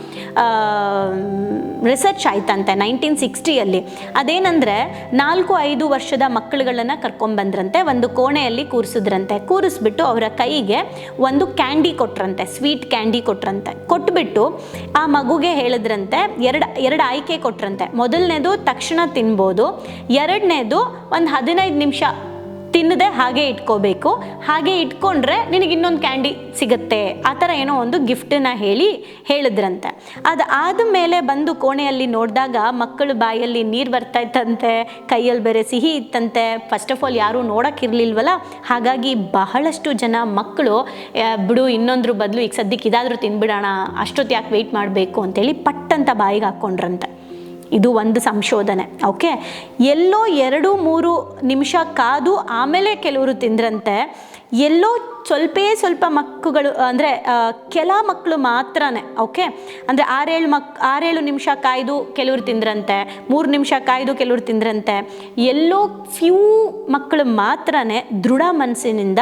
ರಿಸರ್ಚ್ ಆಯ್ತಂತೆ ನೈನ್ಟೀನ್ ಸಿಕ್ಸ್ಟಿಯಲ್ಲಿ ಅದೇನಂದರೆ, ನಾಲ್ಕು ಐದು ವರ್ಷದ ಮಕ್ಕಳುಗಳನ್ನು ಕರ್ಕೊಂಡ್ಬಂದ್ರಂತೆ ಒಂದು ಕೋಣೆಯಲ್ಲಿ ಕೂರಿಸಿದ್ರಂತೆ. ಕೂರಿಸ್ಬಿಟ್ಟು ಅವರ ಕೈಗೆ ಒಂದು ಕ್ಯಾಂಡಿ ಕೊಟ್ರಂತೆ ಸ್ವೀಟ್ ಕ್ಯಾಂಡಿ ಕೊಟ್ರಂತೆ. ಕೊಟ್ಬಿಟ್ಟು ಆ ಮಗುಗೆ ಹೇಳಿದ್ರಂತೆ, ಎರಡು ಎರಡು ಆಯ್ಕೆ ಕೊಟ್ರಂತೆ. ಮೊದಲನೇದು ತಕ್ಷಣ ತಿನ್ಬೋದು, ಎರಡನೇದು ಒಂದು ಹದಿನೈದು ನಿಮಿಷ ತಿನ್ನದೆ ಹಾಗೆ ಇಟ್ಕೋಬೇಕು. ಹಾಗೆ ಇಟ್ಕೊಂಡ್ರೆ ನಿನಗೆ ಇನ್ನೊಂದು ಕ್ಯಾಂಡಿ ಸಿಗುತ್ತೆ. ಆ ಥರ ಏನೋ ಒಂದು ಗಿಫ್ಟನ್ನ ಹೇಳಿ ಹೇಳಿದ್ರಂತೆ. ಅದು ಆದಮೇಲೆ ಬಂದು ಕೋಣೆಯಲ್ಲಿ ನೋಡಿದಾಗ ಮಕ್ಕಳು ಬಾಯಲ್ಲಿ ನೀರು ಬರ್ತಾ ಇತ್ತಂತೆ, ಕೈಯಲ್ಲಿ ಬೇರೆ ಸಿಹಿ ಇತ್ತಂತೆ. ಫಸ್ಟ್ ಆಫ್ ಆಲ್ ಯಾರೂ ನೋಡೋಕ್ಕಿರಲಿಲ್ವಲ್ಲ? ಹಾಗಾಗಿ ಬಹಳಷ್ಟು ಜನ ಮಕ್ಕಳು ಬಿಡು, ಇನ್ನೊಂದ್ರ ಬದಲು ಈಗ ಸದ್ಯಕ್ಕೆ ಇದಾದರೂ ತಿನ್ಬಿಡೋಣ, ಅಷ್ಟೊತ್ತು ಯಾಕೆ ವೆಯ್ಟ್ ಮಾಡಬೇಕು? ಅಂತೇಳಿ ಪಟ್ಟಂತ ಬಾಯಿಗೆ ಹಾಕ್ಕೊಂಡ್ರಂತೆ. ಇದು ಒಂದು ಸಂಶೋಧನೆ ಓಕೆ ಎಲ್ಲೋ ಎರಡು ಮೂರು ನಿಮಿಷ ಕಾದು ಆಮೇಲೆ ಕೆಲವರು ತಿಂದ್ರಂತೆ, ಎಲ್ಲೋ ಸ್ವಲ್ಪೇ ಸ್ವಲ್ಪ ಮಕ್ಕಳು ಅಂದರೆ ಕೆಲ ಮಕ್ಕಳು ಮಾತ್ರನೇ ಓಕೆ ಅಂದರೆ ಆರೇಳು ಮಕ್, ಆರೇಳು ನಿಮಿಷ ಕಾಯ್ದು ಕೆಲವರು ತಿಂದ್ರಂತೆ, ಮೂರು ನಿಮಿಷ ಕಾಯ್ದು ಕೆಲವರು ತಿಂದ್ರಂತೆ, ಎಲ್ಲೋ ಫ್ಯೂ ಮಕ್ಕಳು ಮಾತ್ರನೇ ದೃಢ ಮನಸ್ಸಿನಿಂದ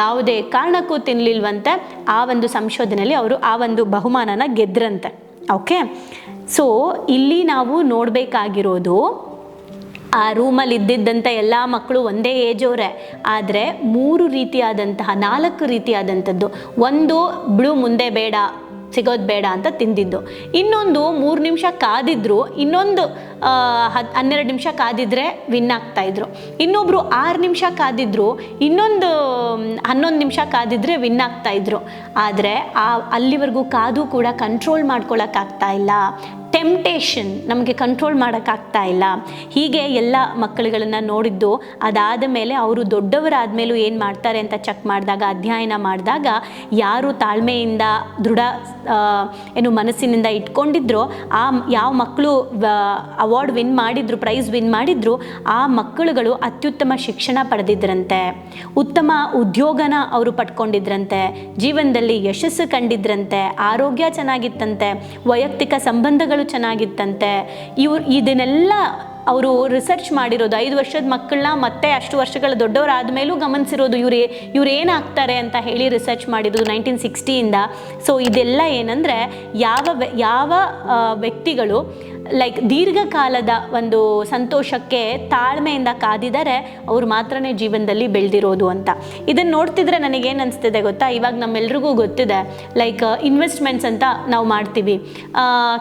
ಯಾವುದೇ ಕಾರಣಕ್ಕೂ ತಿನ್ನಲಿಲ್ವಂತೆ ಆ ಒಂದು ಸಂಶೋಧನೆಯಲ್ಲಿ ಅವರು ಆ ಒಂದು ಬಹುಮಾನನ ಗೆದ್ರಂತೆ. ಓಕೆ ಸೊ ಇಲ್ಲಿ ನಾವು ನೋಡಬೇಕಾಗಿರೋದು, ಆ ರೂಮಲ್ಲಿ ಇದ್ದಿದ್ದಂಥ ಎಲ್ಲ ಮಕ್ಕಳು ಒಂದೇ ಏಜ್ ಅವರೇ. ಆದರೆ ಮೂರು ರೀತಿಯಾದಂತಹ, ನಾಲ್ಕು ರೀತಿಯಾದಂಥದ್ದು. ಒಂದು ಬ್ಲೂ ಮುಂದೆ ಬೇಡ. ಸಿಗೋದು ಬೇಡ ಅಂತ ತಿಂದಿದ್ದು. ಇನ್ನೊಂದು ಮೂರು ನಿಮಿಷ ಕಾದಿದ್ರು, ಇನ್ನೊಂದು ಹದ್, ಹನ್ನೆರಡು ನಿಮಿಷ ಕಾದಿದ್ರೆ ವಿನ್ ಆಗ್ತಾ ಇದ್ರು. ಇನ್ನೊಬ್ರು ಆರು ನಿಮಿಷ ಕಾದಿದ್ರು, ಇನ್ನೊಂದು ಹನ್ನೊಂದು ನಿಮಿಷ ಕಾದಿದ್ರೆ ವಿನ್ ಆಗ್ತಾ ಇದ್ರು. ಆದರೆ ಆ, ಅಲ್ಲಿವರೆಗೂ ಕಾದು ಕೂಡ ಕಂಟ್ರೋಲ್ ಮಾಡ್ಕೊಳಕ್ಕಾಗ್ತಾ ಇಲ್ಲ. ಟೆಂಪ್ಟೇಷನ್ ನಮಗೆ ಕಂಟ್ರೋಲ್ ಮಾಡೋಕ್ಕಾಗ್ತಾ ಇಲ್ಲ. ಹೀಗೆ ಎಲ್ಲ ಮಕ್ಕಳುಗಳನ್ನು ನೋಡಿದ್ದು, ಅದಾದ ಮೇಲೆ ಅವರು ದೊಡ್ಡವರಾದ ಮೇಲೂ ಏನು ಮಾಡ್ತಾರೆ ಅಂತ ಚೆಕ್ ಮಾಡಿದಾಗ, ಅಧ್ಯಯನ ಮಾಡಿದಾಗ ಯಾರು ತಾಳ್ಮೆಯಿಂದ ದೃಢ ಏನು ಮನಸ್ಸಿನಿಂದ ಇಟ್ಕೊಂಡಿದ್ರೋ, ಆ ಯಾವ ಮಕ್ಕಳು ಅವಾರ್ಡ್ ವಿನ್ ಮಾಡಿದ್ರು ಪ್ರೈಸ್ ವಿನ್ ಮಾಡಿದ್ರು, ಆ ಮಕ್ಕಳುಗಳು ಅತ್ಯುತ್ತಮ ಶಿಕ್ಷಣ ಪಡೆದಿದ್ರಂತೆ. ಉತ್ತಮ ಉದ್ಯೋಗನ ಅವರು ಪಡ್ಕೊಂಡಿದ್ರಂತೆ. ಜೀವನದಲ್ಲಿ ಯಶಸ್ಸು ಕಂಡಿದ್ರಂತೆ. ಆರೋಗ್ಯ ಚೆನ್ನಾಗಿತ್ತಂತೆ. ವೈಯಕ್ತಿಕ ಸಂಬಂಧಗಳು ಚೆನ್ನಾಗಿತ್ತಂತೆ. ಇವ್ರು ಇದನ್ನೆಲ್ಲ ಅವರು ರಿಸರ್ಚ್ ಮಾಡಿರೋದು, ಐದು ವರ್ಷದ ಮಕ್ಕಳನ್ನ ಮತ್ತೆ ಅಷ್ಟು ವರ್ಷಗಳ ದೊಡ್ಡವರಾದ ಮೇಲೂ ಗಮನಿಸಿರೋದು ಇವ್ರು ಇವ್ರು ಏನಾಗ್ತಾರೆ ಅಂತ ಹೇಳಿ ರಿಸರ್ಚ್ ಮಾಡಿರೋದು ನೈನ್ಟೀನ್ ಸಿಕ್ಸ್ಟಿಯಿಂದ ಸೊ ಇದೆಲ್ಲ ಏನಂದರೆ ಯಾವ ಯಾವ ವ್ಯಕ್ತಿಗಳು ಲೈಕ್ ದೀರ್ಘಕಾಲದ ಒಂದು ಸಂತೋಷಕ್ಕೆ ತಾಳ್ಮೆಯಿಂದ ಕಾದಿದ್ದಾರೆ ಅವ್ರು ಮಾತ್ರನೇ ಜೀವನದಲ್ಲಿ ಬೆಳೆದಿರೋದು ಅಂತ. ಇದನ್ನು ನೋಡ್ತಿದ್ರೆ ನನಗೇನು ಅನಿಸ್ತಿದೆ ಗೊತ್ತಾ? ಇವಾಗ ನಮ್ಮೆಲ್ರಿಗೂ ಗೊತ್ತಿದೆ. ಲೈಕ್ ಇನ್ವೆಸ್ಟ್ಮೆಂಟ್ಸ್ ಅಂತ ನಾವು ಮಾಡ್ತೀವಿ.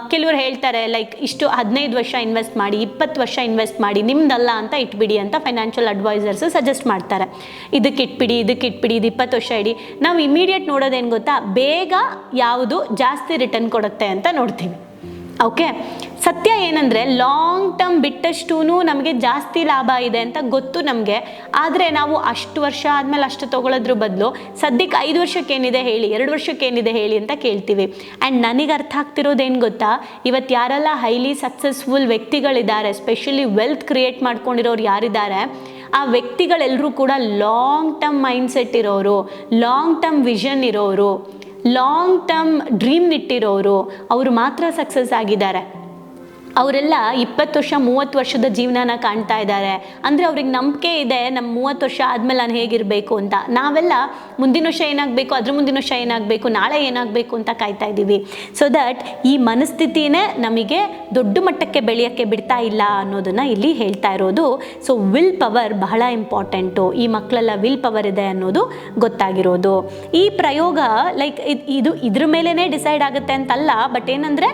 ಕೆಲವರು ಹೇಳ್ತಾರೆ ಲೈಕ್ ಇಷ್ಟು ಹದಿನೈದು ವರ್ಷ ಇನ್ವೆಸ್ಟ್ ಮಾಡಿ, ಇಪ್ಪತ್ತು ವರ್ಷ ಇನ್ವೆಸ್ಟ್ ಮಾಡಿ, ನಿಮ್ದಲ್ಲ ಅಂತ ಇಟ್ಬಿಡಿ ಅಂತ ಫೈನಾನ್ಷಿಯಲ್ ಅಡ್ವೈಸರ್ಸ್ ಸಜೆಸ್ಟ್ ಮಾಡ್ತಾರೆ. ಇದಕ್ಕೆ ಇಟ್ಬಿಡಿ ಇದಕ್ಕೆ ಇಟ್ಬಿಡಿ, ಇದು ಇಪ್ಪತ್ತು ವರ್ಷ ಇಡಿ. ನಾವು ಇಮಿಡಿಯೇಟ್ ನೋಡೋದೇನು ಗೊತ್ತಾ? ಬೇಗ ಯಾವುದು ಜಾಸ್ತಿ ರಿಟರ್ನ್ ಕೊಡುತ್ತೆ ಅಂತ ನೋಡ್ತೀವಿ. ಓಕೆ ಸತ್ಯ ಏನಂದರೆ ಲಾಂಗ್ ಟರ್ಮ್ ಬಿಟ್ಟಷ್ಟು ನಮಗೆ ಜಾಸ್ತಿ ಲಾಭ ಇದೆ ಅಂತ ಗೊತ್ತು ನಮಗೆ. ಆದರೆ ನಾವು ಅಷ್ಟು ವರ್ಷ ಆದಮೇಲೆ ಅಷ್ಟು ತೊಗೊಳೋದ್ರ ಬದಲು ಸದ್ಯಕ್ಕೆ ಐದು ವರ್ಷಕ್ಕೇನಿದೆ ಹೇಳಿ, ಎರಡು ವರ್ಷಕ್ಕೇನಿದೆ ಹೇಳಿ ಅಂತ ಕೇಳ್ತೀವಿ. ಆ್ಯಂಡ್ ನನಗೆ ಅರ್ಥ ಆಗ್ತಿರೋದೇನು ಗೊತ್ತಾ? ಇವತ್ತು ಯಾರೆಲ್ಲ ಹೈಲಿ ಸಕ್ಸಸ್ಫುಲ್ ವ್ಯಕ್ತಿಗಳಿದ್ದಾರೆ ಸ್ಪೆಷಲಿ ವೆಲ್ತ್ ಕ್ರಿಯೇಟ್ ಮಾಡ್ಕೊಂಡಿರೋರು ಯಾರಿದ್ದಾರೆ, ಆ ವ್ಯಕ್ತಿಗಳೆಲ್ಲರೂ ಕೂಡ ಲಾಂಗ್ ಟರ್ಮ್ ಮೈಂಡ್ಸೆಟ್ ಇರೋರು ಲಾಂಗ್ ಟರ್ಮ್ ವಿಷನ್ ಇರೋರು ಲಾಂಗ್ ಟರ್ಮ್ ಡ್ರೀಮ್ ಇಟ್ಟಿರೋರು, ಅವರು ಮಾತ್ರ ಸಕ್ಸಸ್ ಆಗಿದ್ದಾರೆ. ಅವರೆಲ್ಲ ಇಪ್ಪತ್ತು ವರ್ಷ, ಮೂವತ್ತು ವರ್ಷದ ಜೀವನನ ಕಾಣ್ತಾ ಇದ್ದಾರೆ. ಅಂದರೆ ಅವ್ರಿಗೆ ನಂಬಿಕೆ ಇದೆ ನಮ್ಮ ಮೂವತ್ತು ವರ್ಷ ಆದಮೇಲೆ ನಾನು ಹೇಗಿರಬೇಕು ಅಂತ. ನಾವೆಲ್ಲ ಮುಂದಿನ ವರ್ಷ ಏನಾಗಬೇಕು, ಅದ್ರ ಮುಂದಿನ ವರ್ಷ ಏನಾಗಬೇಕು, ನಾಳೆ ಏನಾಗಬೇಕು ಅಂತ ಕಾಯ್ತಾ ಇದ್ದೀವಿ. ಸೊ ದಟ್ ಈ ಮನಸ್ಥಿತಿನೇ ನಮಗೆ ದೊಡ್ಡ ಮಟ್ಟಕ್ಕೆ ಬೆಳೆಯೋಕ್ಕೆ ಬಿಡ್ತಾ ಇಲ್ಲ ಅನ್ನೋದನ್ನು ಇಲ್ಲಿ ಹೇಳ್ತಾ ಇರೋದು. ಸೊ ವಿಲ್ ಪವರ್ ಬಹಳ ಇಂಪಾರ್ಟೆಂಟು ಈ ಮಕ್ಕಳೆಲ್ಲ ವಿಲ್ ಪವರ್ ಇದೆ ಅನ್ನೋದು ಗೊತ್ತಾಗಿರೋದು. ಈ ಪ್ರಯೋಗ ಲೈಕ್ ಇದು ಇದ್ರ ಮೇಲೇ ಡಿಸೈಡ್ ಆಗುತ್ತೆ ಅಂತಲ್ಲ ಬಟ್ ಏನಂದರೆ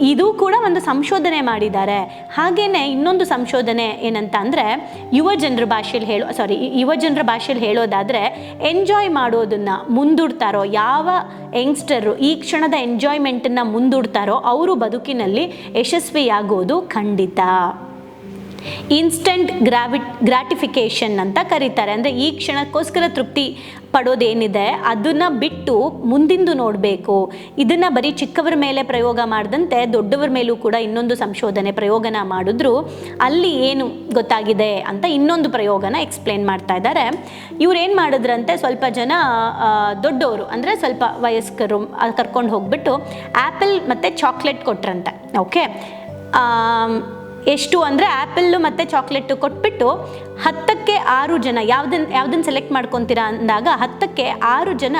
ಇದು ಕೂಡ ಒಂದು ಸಂಶೋಧನೆ ಮಾಡಿದ್ದಾರೆ. ಹಾಗೇನೆ ಇನ್ನೊಂದು ಸಂಶೋಧನೆ ಏನಂತ ಅಂದರೆ ಯುವ ಜನರ ಭಾಷೆಯಲ್ಲಿ ಹೇಳೋ ಸಾರಿ ಯುವ ಜನರ ಭಾಷೆಯಲ್ಲಿ ಹೇಳೋದಾದರೆ ಎಂಜಾಯ್ ಮಾಡೋದನ್ನು ಮುಂದೂಡ್ತಾರೋ, ಯಾವ ಯಂಗ್ಸ್ಟರು ಈ ಕ್ಷಣದ ಎಂಜಾಯ್ಮೆಂಟನ್ನು ಮುಂದೂಡ್ತಾರೋ, ಅವರು ಬದುಕಿನಲ್ಲಿ ಯಶಸ್ವಿಯಾಗೋದು ಖಂಡಿತ. ಇನ್ಸ್ಟಂಟ್ ಗ್ರಾವಿ, ಗ್ರಾಟಿಫಿಕೇಷನ್ ಅಂತ ಕರೀತಾರೆ. ಅಂದರೆ ಈ ಕ್ಷಣಕ್ಕೋಸ್ಕರ ತೃಪ್ತಿ ಪಡೋದೇನಿದೆ, ಅದನ್ನು ಬಿಟ್ಟು ಮುಂದಿಂದು ನೋಡಬೇಕು. ಇದನ್ನು ಬರೀ ಚಿಕ್ಕವರ ಮೇಲೆ ಪ್ರಯೋಗ ಮಾಡಿದಂತೆ ದೊಡ್ಡವರ ಮೇಲೂ ಕೂಡ ಇನ್ನೊಂದು ಸಂಶೋಧನೆ, ಪ್ರಯೋಗನ ಮಾಡಿದ್ರು. ಅಲ್ಲಿ ಏನು ಗೊತ್ತಾಗಿದೆ ಅಂತ ಇನ್ನೊಂದು ಪ್ರಯೋಗನ ಎಕ್ಸ್ಪ್ಲೇನ್ ಮಾಡ್ತಾ ಇದ್ದಾರೆ. ಇವ್ರು ಏನು ಮಾಡಿದ್ರಂತೆ, ಸ್ವಲ್ಪ ಜನ ದೊಡ್ಡವರು, ಅಂದರೆ ಸ್ವಲ್ಪ ವಯಸ್ಕರು ಕರ್ಕೊಂಡು ಹೋಗ್ಬಿಟ್ಟು ಆ್ಯಪಲ್ ಮತ್ತು ಚಾಕ್ಲೇಟ್ ಕೊಟ್ರಂತೆ. ಓಕೆ? ಎಷ್ಟು ಅಂದರೆ ಆ್ಯಪಲ್ಲು ಮತ್ತು ಚಾಕ್ಲೇಟು ಕೊಟ್ಬಿಟ್ಟು ಹತ್ತಕ್ಕೆ ಆರು ಜನ ಯಾವುದನ್ನು ಯಾವುದನ್ನು ಸೆಲೆಕ್ಟ್ ಮಾಡ್ಕೊತೀರಾ ಅಂದಾಗ ಹತ್ತಕ್ಕೆ ಆರು ಜನ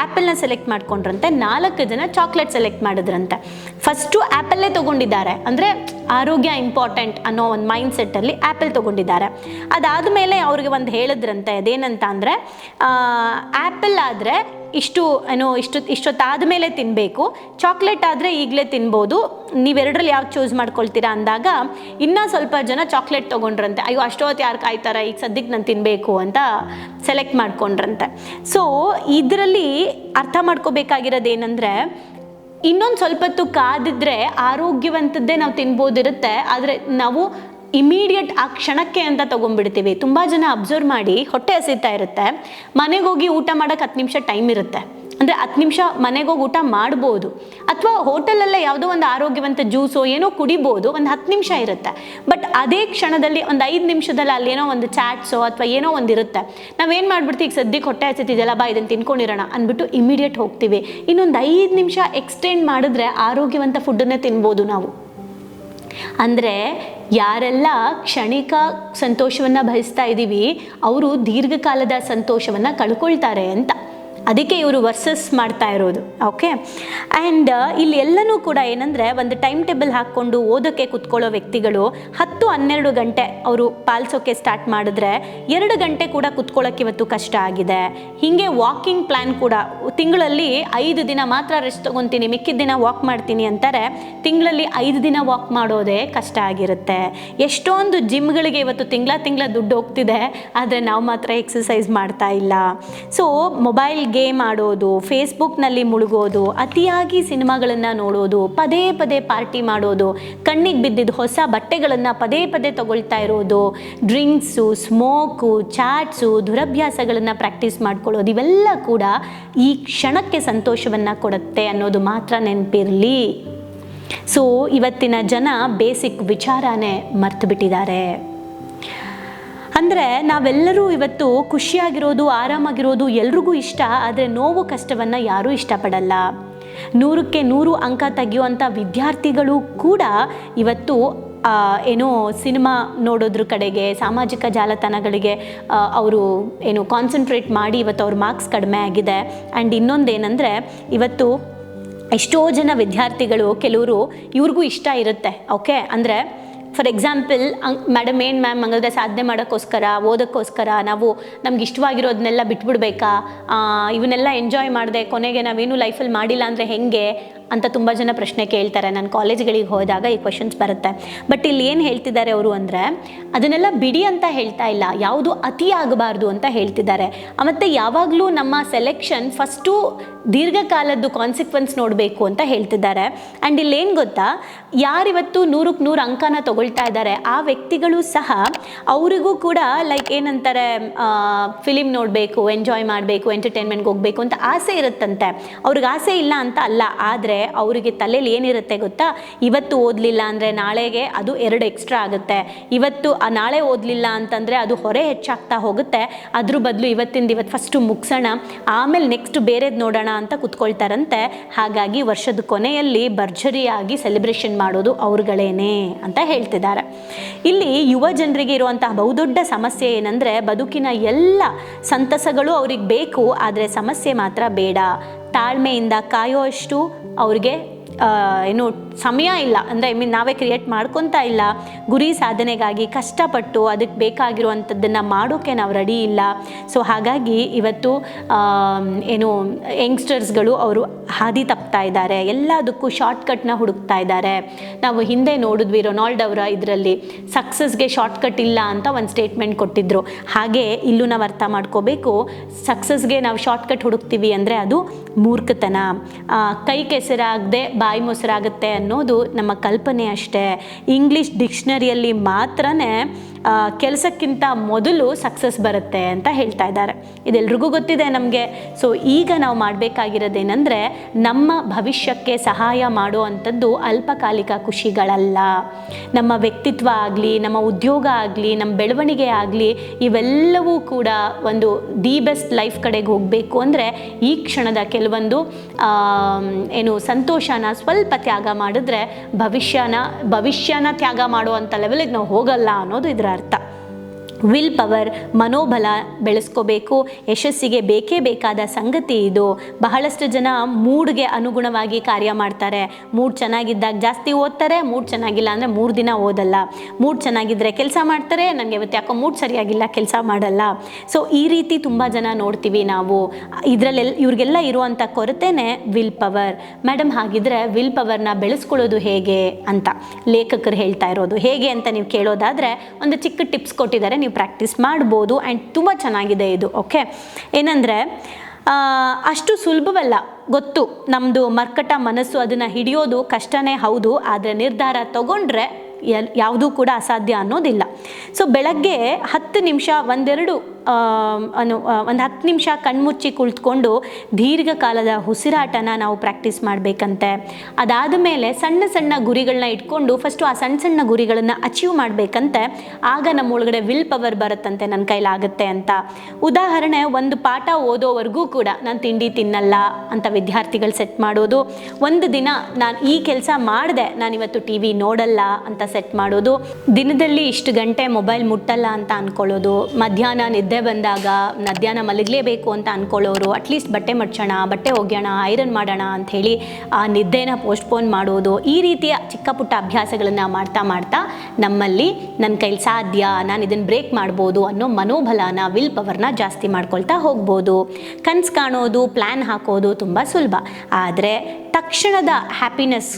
ಆ್ಯಪಲ್ನ ಸೆಲೆಕ್ಟ್ ಮಾಡ್ಕೊಂಡ್ರಂತೆ, ನಾಲ್ಕು ಜನ ಚಾಕ್ಲೇಟ್ ಸೆಲೆಕ್ಟ್ ಮಾಡಿದ್ರಂತೆ. ಫಸ್ಟು ಆ್ಯಪಲ್ಲೇ ತೊಗೊಂಡಿದ್ದಾರೆ. ಅಂದರೆ ಆರೋಗ್ಯ ಇಂಪಾರ್ಟೆಂಟ್ ಅನ್ನೋ ಒಂದು ಮೈಂಡ್ ಸೆಟ್ಟಲ್ಲಿ ಆ್ಯಪಲ್ ತೊಗೊಂಡಿದ್ದಾರೆ. ಅದಾದಮೇಲೆ ಅವ್ರಿಗೆ ಒಂದು ಹೇಳಿದ್ರಂತೆ, ಅದೇನಂತ ಅಂದರೆ ಆ್ಯಪಲ್ ಆದರೆ ಇಷ್ಟು, ಏನು, ಇಷ್ಟು ಇಷ್ಟೊತ್ತಾದ ಮೇಲೆ ತಿನ್ನಬೇಕು ಚಾಕ್ಲೇಟ್ ಆದರೆ ಈಗಲೇ ತಿನ್ಬೋದು, ನೀವೆರಡರಲ್ಲಿ ಯಾವ್ದು ಚೂಸ್ ಮಾಡ್ಕೊಳ್ತೀರಾ ಅಂದಾಗ ಇನ್ನೂ ಸ್ವಲ್ಪ ಜನ ಚಾಕ್ಲೇಟ್ ತೊಗೊಂಡ್ರಂತೆ. ಅಯ್ಯೋ, ಅಷ್ಟೊತ್ತು ಯಾರು ಕಾಯ್ತಾರೆ ಈಗ ಸದ್ಯಕ್ಕೆ ನಾನು ತಿನ್ನಬೇಕು ಅಂತ ಸೆಲೆಕ್ಟ್ ಮಾಡ್ಕೊಂಡ್ರಂತೆ. ಸೊ ಇದರಲ್ಲಿ ಅರ್ಥ ಮಾಡ್ಕೋಬೇಕಾಗಿರೋದು ಏನಂದರೆ ಇನ್ನೊಂದು ಸ್ವಲ್ಪ ಹೊತ್ತು ಕಾದಿದ್ರೆ ಆರೋಗ್ಯವಂತದ್ದೇ ನಾವು ತಿನ್ಬೋದಿರುತ್ತೆ, ಆದರೆ ನಾವು ಇಮಿಡಿಯೇಟ್ ಆ ಕ್ಷಣಕ್ಕೆ ಅಂತ ತೊಗೊಂಡ್ಬಿಡ್ತೀವಿ. ತುಂಬ ಜನ ಅಬ್ಸರ್ವ್ ಮಾಡಿ ಹೊಟ್ಟೆ ಹಸಿತಾ ಇರುತ್ತೆ. ಮನೆಗೆ ಹೋಗಿ ಊಟ ಮಾಡೋಕೆ ಹತ್ತು ನಿಮಿಷ ಟೈಮ್ ಇರುತ್ತೆ. ಅಂದರೆ ಹತ್ತು ನಿಮಿಷ ಮನೆಗೆ ಹೋಗಿ ಊಟ ಮಾಡ್ಬೋದು. ಅಥವಾ ಹೋಟೆಲಲ್ಲೇ ಯಾವುದೋ ಒಂದು ಆರೋಗ್ಯವಂತ ಜ್ಯೂಸೋ ಏನೋ ಕುಡಿಬೋದು, ಒಂದು ಹತ್ತು ನಿಮಿಷ ಇರುತ್ತೆ. ಬಟ್ ಅದೇ ಕ್ಷಣದಲ್ಲಿ ಒಂದು ಐದು ನಿಮಿಷದಲ್ಲಿ ಅಲ್ಲಿ ಏನೋ ಒಂದು ಚಾಟ್ಸೋ ಅಥವಾ ಏನೋ ಒಂದು ಇರುತ್ತೆ. ನಾವೇನು ಮಾಡ್ಬಿಡ್ತೀವಿ, ಈಗ ಸದ್ಯಕ್ಕೆ ಹೊಟ್ಟೆ ಹಚ್ಚುತ್ತಿದ್ದಲ್ಲ ಬಾ ಇದನ್ನು ತಿನ್ಕೊಂಡಿರೋಣ ಅಂದ್ಬಿಟ್ಟು ಇಮಿಡಿಯೇಟ್ ಹೋಗ್ತೀವಿ. ಇನ್ನೊಂದು ಐದು ನಿಮಿಷ ಎಕ್ಸ್ಟೆಂಡ್ ಮಾಡಿದ್ರೆ ಆರೋಗ್ಯವಂತ ಫುಡ್ಡನ್ನೇ ತಿನ್ಬೋದು ನಾವು. ಅಂದರೆ ಯಾರೆಲ್ಲ ಕ್ಷಣಿಕ ಸಂತೋಷವನ್ನು ಬಯಸ್ತಾ ಇದ್ದೀವಿ ಅವರು ದೀರ್ಘಕಾಲದ ಸಂತೋಷವನ್ನು ಕಳ್ಕೊಳ್ತಾರೆ ಅಂತ. ಅದಕ್ಕೆ ಇವರು ವರ್ಸಸ್ ಮಾಡ್ತಾ ಇರೋದು ಓಕೆ ಆ್ಯಂಡ್ ಇಲ್ಲಿ ಎಲ್ಲನೂ ಕೂಡ ಏನಂದರೆ ಒಂದು ಟೈಮ್ ಟೇಬಲ್ ಹಾಕ್ಕೊಂಡು ಓದೋಕ್ಕೆ ಕುತ್ಕೊಳ್ಳೋ ವ್ಯಕ್ತಿಗಳು ಹತ್ತು ಹನ್ನೆರಡು ಗಂಟೆ ಅವರು ಪಾಲಿಸೋಕ್ಕೆ ಸ್ಟಾರ್ಟ್ ಮಾಡಿದ್ರೆ ಎರಡು ಗಂಟೆ ಕೂಡ ಕುತ್ಕೊಳ್ಳೋಕ್ಕೆ ಇವತ್ತು ಕಷ್ಟ ಆಗಿದೆ. ಹೀಗೆ ವಾಕಿಂಗ್ ಪ್ಲ್ಯಾನ್ ಕೂಡ, ತಿಂಗಳಲ್ಲಿ ಐದು ದಿನ ಮಾತ್ರ ರೆಸ್ಟ್ ತೊಗೊತೀನಿ, ಮಿಕ್ಕಿದ ದಿನ ವಾಕ್ ಮಾಡ್ತೀನಿ ಅಂತಾರೆ, ತಿಂಗಳಲ್ಲಿ ಐದು ದಿನ ವಾಕ್ ಮಾಡೋದೇ ಕಷ್ಟ ಆಗಿರುತ್ತೆ. ಎಷ್ಟೊಂದು ಜಿಮ್ಗಳಿಗೆ ಇವತ್ತು ತಿಂಗಳ ತಿಂಗಳ ದುಡ್ಡು ಹೋಗ್ತಿದೆ, ಆದರೆ ನಾವು ಮಾತ್ರ ಎಕ್ಸಸೈಸ್ ಮಾಡ್ತಾ ಇಲ್ಲ. ಸೊ ಮೊಬೈಲ್ ಗೇಮ್ ಆಡೋದು ಫೇಸ್ಬುಕ್ನಲ್ಲಿ ಮುಳುಗೋದು, ಅತಿಯಾಗಿ ಸಿನಿಮಾಗಳನ್ನು ನೋಡೋದು, ಪದೇ ಪದೇ ಪಾರ್ಟಿ ಮಾಡೋದು, ಕಣ್ಣಿಗೆ ಬಿದ್ದಿದ್ದು ಹೊಸ ಬಟ್ಟೆಗಳನ್ನು ಪದೇ ಪದೇ ತಗೊಳ್ತಾ ಇರೋದು, ಡ್ರಿಂಕ್ಸು, ಸ್ಮೋಕು, ಚಾಟ್ಸು, ದುರಭ್ಯಾಸಗಳನ್ನು ಪ್ರಾಕ್ಟೀಸ್ ಮಾಡ್ಕೊಳ್ಳೋದು, ಇವೆಲ್ಲ ಕೂಡ ಈ ಕ್ಷಣಕ್ಕೆ ಸಂತೋಷವನ್ನು ಕೊಡುತ್ತೆ ಅನ್ನೋದು ಮಾತ್ರ ನೆನಪಿರಲಿ. ಸೊ ಇವತ್ತಿನ ಜನ ಬೇಸಿಕ್ ವಿಚಾರನೇ ಮರ್ತು ಬಿಟ್ಟಿದ್ದಾರೆ ಅಂದರೆ ನಾವೆಲ್ಲರೂ ಇವತ್ತು ಖುಷಿಯಾಗಿರೋದು, ಆರಾಮಾಗಿರೋದು ಎಲ್ರಿಗೂ ಇಷ್ಟ, ಆದರೆ ನೋವು, ಕಷ್ಟವನ್ನು ಯಾರೂ ಇಷ್ಟಪಡಲ್ಲ. ನೂರಕ್ಕೆ ನೂರು ಅಂಕ ತೆಗೆಯುವಂಥ ವಿದ್ಯಾರ್ಥಿಗಳು ಕೂಡ ಇವತ್ತು ಏನು ಸಿನಿಮಾ ನೋಡೋದ್ರ ಕಡೆಗೆ, ಸಾಮಾಜಿಕ ಜಾಲತಾಣಗಳಿಗೆ ಅವರು ಏನು ಕಾನ್ಸಂಟ್ರೇಟ್ ಮಾಡಿ ಇವತ್ತು ಅವ್ರ ಮಾರ್ಕ್ಸ್ ಕಡಿಮೆ ಆಗಿದೆ. ಆ್ಯಂಡ್ ಇನ್ನೊಂದೇನೆಂದರೆ, ಇವತ್ತು ಎಷ್ಟೋ ಜನ ವಿದ್ಯಾರ್ಥಿಗಳು, ಕೆಲವರು ಇವ್ರಿಗೂ ಇಷ್ಟ ಇರುತ್ತೆ ಓಕೆ ಅಂದರೆ ಫಾರ್ ಎಕ್ಸಾಂಪಲ್ ಮೇಡಮ್ ಏನು ಮ್ಯಾಮ್ ಹಂಗಾದ್ರೆ ಸಾಧನೆ ಮಾಡೋಕ್ಕೋಸ್ಕರ, ಓದೋಕ್ಕೋಸ್ಕರ, ನಾವು ನಮ್ಗೆ ಇಷ್ಟವಾಗಿರೋದನ್ನೆಲ್ಲ ಬಿಟ್ಬಿಡ್ಬೇಕಾ? ಇವನ್ನೆಲ್ಲ ಎಂಜಾಯ್ ಮಾಡಿದೆ, ಕೊನೆಗೆ ನಾವೇನು ಲೈಫಲ್ಲಿ ಮಾಡಿಲ್ಲ ಅಂದರೆ ಹೆಂಗೆ? ಅಂತ ತುಂಬ ಜನ ಪ್ರಶ್ನೆ ಕೇಳ್ತಾರೆ. ನಾನು ಕಾಲೇಜ್ಗಳಿಗೆ ಹೋದಾಗ ಈ ಕ್ವಶನ್ಸ್ ಬರುತ್ತೆ. ಬಟ್ ಇಲ್ಲಿ ಏನು ಹೇಳ್ತಿದ್ದಾರೆ ಅವರು ಅಂದರೆ, ಅದನ್ನೆಲ್ಲ ಬಿಡಿ ಅಂತ ಹೇಳ್ತಾ ಇಲ್ಲ. ಯಾವುದು ಅತಿ ಆಗಬಾರ್ದು ಅಂತ ಹೇಳ್ತಿದ್ದಾರೆ. ಮತ್ತು ಯಾವಾಗಲೂ ನಮ್ಮ ಸೆಲೆಕ್ಷನ್ ಫಸ್ಟು ದೀರ್ಘಕಾಲದ್ದು ಕಾನ್ಸಿಕ್ವೆನ್ಸ್ ನೋಡಬೇಕು ಅಂತ ಹೇಳ್ತಿದ್ದಾರೆ. ಆ್ಯಂಡ್ ಇಲ್ಲೇನು ಗೊತ್ತಾ, ಯಾರಿವತ್ತು ನೂರಕ್ಕೆ ನೂರು ಅಂಕನ ತೊಗೊಳ್ತಾ ಇದ್ದಾರೆ, ಆ ವ್ಯಕ್ತಿಗಳು ಸಹ ಅವರಿಗೂ ಕೂಡ ಲೈಕ್ ಏನಂತಾರೆ ಫಿಲಿಮ್ ನೋಡಬೇಕು ಎಂಜಾಯ್ ಮಾಡಬೇಕು ಎಂಟರ್ಟೈನ್ಮೆಂಟ್ಗೆ ಹೋಗಬೇಕು ಅಂತ ಆಸೆ ಇರುತ್ತಂತೆ. ಅವ್ರಿಗೆ ಆಸೆ ಇಲ್ಲ ಅಂತ ಅಲ್ಲ. ಆದರೆ ಅವರಿಗೆ ತಲೆಯಲ್ಲಿ ಏನಿರುತ್ತೆ ಗೊತ್ತಾ? ಇವತ್ತು ಓದಲಿಲ್ಲ ಅಂದರೆ ನಾಳೆಗೆ ಅದು ಎರಡು ಎಕ್ಸ್ಟ್ರಾ ಆಗುತ್ತೆ. ಇವತ್ತು, ಆ ನಾಳೆ ಓದಲಿಲ್ಲ ಅಂತಂದರೆ ಅದು ಹೊರೆ ಹೆಚ್ಚಾಗ್ತಾ ಹೋಗುತ್ತೆ. ಅದ್ರ ಬದಲು ಇವತ್ತಿಂದ ಇವತ್ತು ಫಸ್ಟು ಮುಗಿಸೋಣ. ಆಮೇಲೆ ನೆಕ್ಸ್ಟ್ ಬೇರೆದು ನೋಡೋಣ ಅಂತ ಕುತ್ಕೊಳ್ತಾರಂತೆ. ಹಾಗಾಗಿ ವರ್ಷದ ಕೊನೆಯಲ್ಲಿ ಭರ್ಜರಿಯಾಗಿ ಸೆಲೆಬ್ರೇಷನ್ ಮಾಡೋದು ಅವ್ರುಗಳೇನೆ ಅಂತ ಹೇಳ್ತಿದ್ದಾರೆ. ಇಲ್ಲಿ ಯುವ ಜನರಿಗೆ ಇರುವಂತಹ ಬಹುದೊಡ್ಡ ಸಮಸ್ಯೆ ಏನಂದರೆ ಬದುಕಿನ ಎಲ್ಲ ಸಂತಸಗಳು ಅವ್ರಿಗೆ ಬೇಕು, ಆದರೆ ಸಮಸ್ಯೆ ಮಾತ್ರ ಬೇಡ. ತಾಳ್ಮೆಯಿಂದ ಕಾಯುವಷ್ಟು ಅವ್ರಿಗೆ ಆ, ಏನು ಸಮಯ ಇಲ್ಲ. ಅಂದರೆ ಐ ಮೀನ್ ನಾವೇ ಕ್ರಿಯೇಟ್ ಮಾಡ್ಕೊತಾ ಇಲ್ಲ. ಗುರಿ ಸಾಧನೆಗಾಗಿ ಕಷ್ಟಪಟ್ಟು ಅದಕ್ಕೆ ಬೇಕಾಗಿರುವಂಥದ್ದನ್ನು ಮಾಡೋಕ್ಕೆ ನಾವು ರೆಡಿ ಇಲ್ಲ. ಸೊ ಹಾಗಾಗಿ ಇವತ್ತು ಏನು ಯಂಗ್ಸ್ಟರ್ಸ್ಗಳು ಅವರು ಹಾದಿ ತಪ್ತಾ ಇದ್ದಾರೆ. ಎಲ್ಲದಕ್ಕೂ ಶಾರ್ಟ್ಕಟ್ನ ಹುಡುಕ್ತಾ ಇದ್ದಾರೆ. ನಾವು ಹಿಂದೆ ನೋಡಿದ್ವಿ ರೊನಾಲ್ಡ್ ಅವರ ಇದರಲ್ಲಿ ಸಕ್ಸಸ್ಗೆ ಶಾರ್ಟ್ಕಟ್ ಇಲ್ಲ ಅಂತ ಒಂದು ಸ್ಟೇಟ್ಮೆಂಟ್ ಕೊಟ್ಟಿದ್ದರು ಹಾಗೆ ಇಲ್ಲೂ ನಾವು ಅರ್ಥ ಮಾಡ್ಕೋಬೇಕು ಸಕ್ಸಸ್ಗೆ ನಾವು ಶಾರ್ಟ್ಕಟ್ ಹುಡುಕ್ತೀವಿ ಅಂದರೆ ಅದು ಮೂರ್ಖತನ. ಕೈ ಕೆಸರಾಗದೆ ಬಾಯಿ ಮೊಸರಾಗುತ್ತೆ ಅನ್ನೋದು ನಮ್ಮ ಕಲ್ಪನೆ ಅಷ್ಟೇ. ಇಂಗ್ಲೀಷ್ ಡಿಕ್ಷನರಿಯಲ್ಲಿ ಮಾತ್ರನೇ ಕೆಲಸಕ್ಕಿಂತ ಮೊದಲು ಸಕ್ಸಸ್ ಬರುತ್ತೆ ಅಂತ ಹೇಳ್ತಾ ಇದ್ದಾರೆ. ಇದೆಲ್ರಿಗೂ ಗೊತ್ತಿದೆ ನಮಗೆ. ಸೊ ಈಗ ನಾವು ಮಾಡಬೇಕಾಗಿರೋದೇನೆಂದರೆ, ನಮ್ಮ ಭವಿಷ್ಯಕ್ಕೆ ಸಹಾಯ ಮಾಡುವಂಥದ್ದು ಅಲ್ಪಕಾಲಿಕ ಖುಷಿಗಳಲ್ಲ ನಮ್ಮ ವ್ಯಕ್ತಿತ್ವ ಆಗಲಿ, ನಮ್ಮ ಉದ್ಯೋಗ ಆಗಲಿ, ನಮ್ಮ ಬೆಳವಣಿಗೆ ಆಗಲಿ, ಇವೆಲ್ಲವೂ ಕೂಡ ಒಂದು ದಿ ಬೆಸ್ಟ್ ಲೈಫ್ ಕಡೆಗೆ ಹೋಗಬೇಕು ಅಂದರೆ, ಈ ಕ್ಷಣದ ಕೆಲವೊಂದು ಏನು ಸಂತೋಷನ ಸ್ವಲ್ಪ ತ್ಯಾಗ ಮಾಡಿದ್ರೆ, ಭವಿಷ್ಯನ ಭವಿಷ್ಯನ ತ್ಯಾಗ ಮಾಡುವಂಥ ಲೆವೆಲಿಗೆ ನಾವು ಹೋಗಲ್ಲ ಅನ್ನೋದು ಇದರ ಅರ್ಥ ವಿಲ್ ಪವರ್, ಮನೋಬಲ ಬೆಳೆಸ್ಕೋಬೇಕು. ಯಶಸ್ಸಿಗೆ ಬೇಕೇ ಬೇಕಾದ ಸಂಗತಿ ಇದು. ಬಹಳಷ್ಟು ಜನ ಮೂಡ್ಗೆ ಅನುಗುಣವಾಗಿ ಕಾರ್ಯ ಮಾಡ್ತಾರೆ. ಮೂಡ್ ಚೆನ್ನಾಗಿದ್ದಾಗ ಜಾಸ್ತಿ ಓದ್ತಾರೆ, ಮೂಡ್ ಚೆನ್ನಾಗಿಲ್ಲ ಅಂದರೆ ಮೂರು ದಿನ ಓದಲ್ಲ. ಮೂಡ್ ಚೆನ್ನಾಗಿದ್ದರೆ ಕೆಲಸ ಮಾಡ್ತಾರೆ ನನಗೆ ಇವತ್ತು ಯಾಕೋ ಮೂಡ್ ಸರಿಯಾಗಿಲ್ಲ, ಕೆಲಸ ಮಾಡಲ್ಲ. ಸೊ ಈ ರೀತಿ ತುಂಬ ಜನ ನೋಡ್ತೀವಿ ನಾವು. ಇದರಲ್ಲೆಲ್ಲ ಇವ್ರಿಗೆಲ್ಲ ಇರುವಂಥ ಕೊರತೆನೇ ವಿಲ್ ಪವರ್. ಮೇಡಮ್ ಹಾಗಿದ್ರೆ ವಿಲ್ ಪವರ್ನ ಬೆಳೆಸ್ಕೊಳ್ಳೋದು ಹೇಗೆ ಅಂತ ಲೇಖಕರು ಹೇಳ್ತಾ ಇರೋದು. ಹೇಗೆ ಅಂತ ನೀವು ಕೇಳೋದಾದರೆ, ಒಂದು ಚಿಕ್ಕ ಟಿಪ್ಸ್ ಕೊಟ್ಟಿದ್ದಾರೆ. ನೀವು ಪ್ರಾಕ್ಟೀಸ್ ಮಾಡ್ಬೋದು ಆ್ಯಂಡ್ ತುಂಬ ಚೆನ್ನಾಗಿದೆ ಇದು ಓಕೆ ಏನಂದರೆ ಅಷ್ಟು ಸುಲಭವಲ್ಲ, ಗೊತ್ತು ನಮ್ಮದು ಮರ್ಕಟ ಮನಸ್ಸು ಅದನ್ನು ಹಿಡಿಯೋದು ಕಷ್ಟನೇ ಹೌದು, ಆದರೆ ನಿರ್ಧಾರ ತಗೊಂಡ್ರೆ ಯಾವುದೂ ಕೂಡ ಅಸಾಧ್ಯ ಅನ್ನೋದಿಲ್ಲ. ಸೊ ಬೆಳಗ್ಗೆ ಹತ್ತು ನಿಮಿಷ ಒಂದೆರಡು ಒಂದು ಹತ್ತು ನಿಮಿಷ ಕಣ್ಮುಚ್ಚಿ ಕುಳಿತುಕೊಂಡು ದೀರ್ಘಕಾಲದ ಉಸಿರಾಟನ ನಾವು ಪ್ರಾಕ್ಟೀಸ್ ಮಾಡಬೇಕಂತೆ. ಅದಾದ ಮೇಲೆ ಸಣ್ಣ ಸಣ್ಣ ಗುರಿಗಳನ್ನ ಇಟ್ಕೊಂಡು ಫಸ್ಟು ಆ ಸಣ್ಣ ಸಣ್ಣ ಗುರಿಗಳನ್ನು ಅಚೀವ್ ಮಾಡಬೇಕಂತೆ. ಆಗ ನಮ್ಮ ಒಳಗಡೆ ವಿಲ್ ಪವರ್ ಬರುತ್ತಂತೆ ನನ್ನ ಕೈಲಾಗುತ್ತೆ ಅಂತ. ಉದಾಹರಣೆ, ಒಂದು ಪಾಠ ಓದೋವರೆಗೂ ಕೂಡ ನಾನು ತಿಂಡಿ ತಿನ್ನಲ್ಲ ಅಂತ ವಿದ್ಯಾರ್ಥಿಗಳು ಸೆಟ್ ಮಾಡೋದು. ಒಂದು ದಿನ ನಾನು ಈ ಕೆಲಸ ಮಾಡಿದೆ, ನಾನು ಇವತ್ತು ಟಿ ವಿ ನೋಡಲ್ಲ ಅಂತ ಸೆಟ್ ಮಾಡೋದು. ದಿನದಲ್ಲಿ ಇಷ್ಟು ಗಂಟೆ ಮೊಬೈಲ್ ಮುಟ್ಟಲ್ಲ ಅಂತ ಅನ್ಕೊಳ್ಳೋದು. ಮಧ್ಯಾಹ್ನ ನಿದ್ದೆ ಬಂದಾಗ ಮಧ್ಯಾಹ್ನ ಮಲಗಲೇಬೇಕು ಅಂತ ಅನ್ಕೊಳ್ಳೋರು ಅಟ್ಲೀಸ್ಟ್ ಬಟ್ಟೆ ಮಡ್ಚೋಣ, ಬಟ್ಟೆ ಒಗ್ಯೋಣ ಐರನ್ ಮಾಡೋಣ ಅಂಥೇಳಿ ಆ ನಿದ್ದೆನ ಪೋಸ್ಟ್ಪೋನ್ ಮಾಡೋದು, ಈ ರೀತಿಯ ಚಿಕ್ಕ ಪುಟ್ಟ ಅಭ್ಯಾಸಗಳನ್ನು ಮಾಡ್ತಾ ಮಾಡ್ತಾ ನಮ್ಮಲ್ಲಿ ನನ್ನ ಕೈಲಿ ಸಾಧ್ಯ, ನಾನು ಇದನ್ನು ಬ್ರೇಕ್ ಮಾಡ್ಬೋದು ಅನ್ನೋ ಮನೋಬಲನ ವಿಲ್ ಪವರ್ನ ಜಾಸ್ತಿ ಮಾಡ್ಕೊಳ್ತಾ ಹೋಗ್ಬೋದು. ಕನ್ಸು ಕಾಣೋದು ಪ್ಲ್ಯಾನ್ ಹಾಕೋದು ತುಂಬ ಸುಲಭ. ಆದರೆ ತಕ್ಷಣದ ಹ್ಯಾಪಿನೆಸ್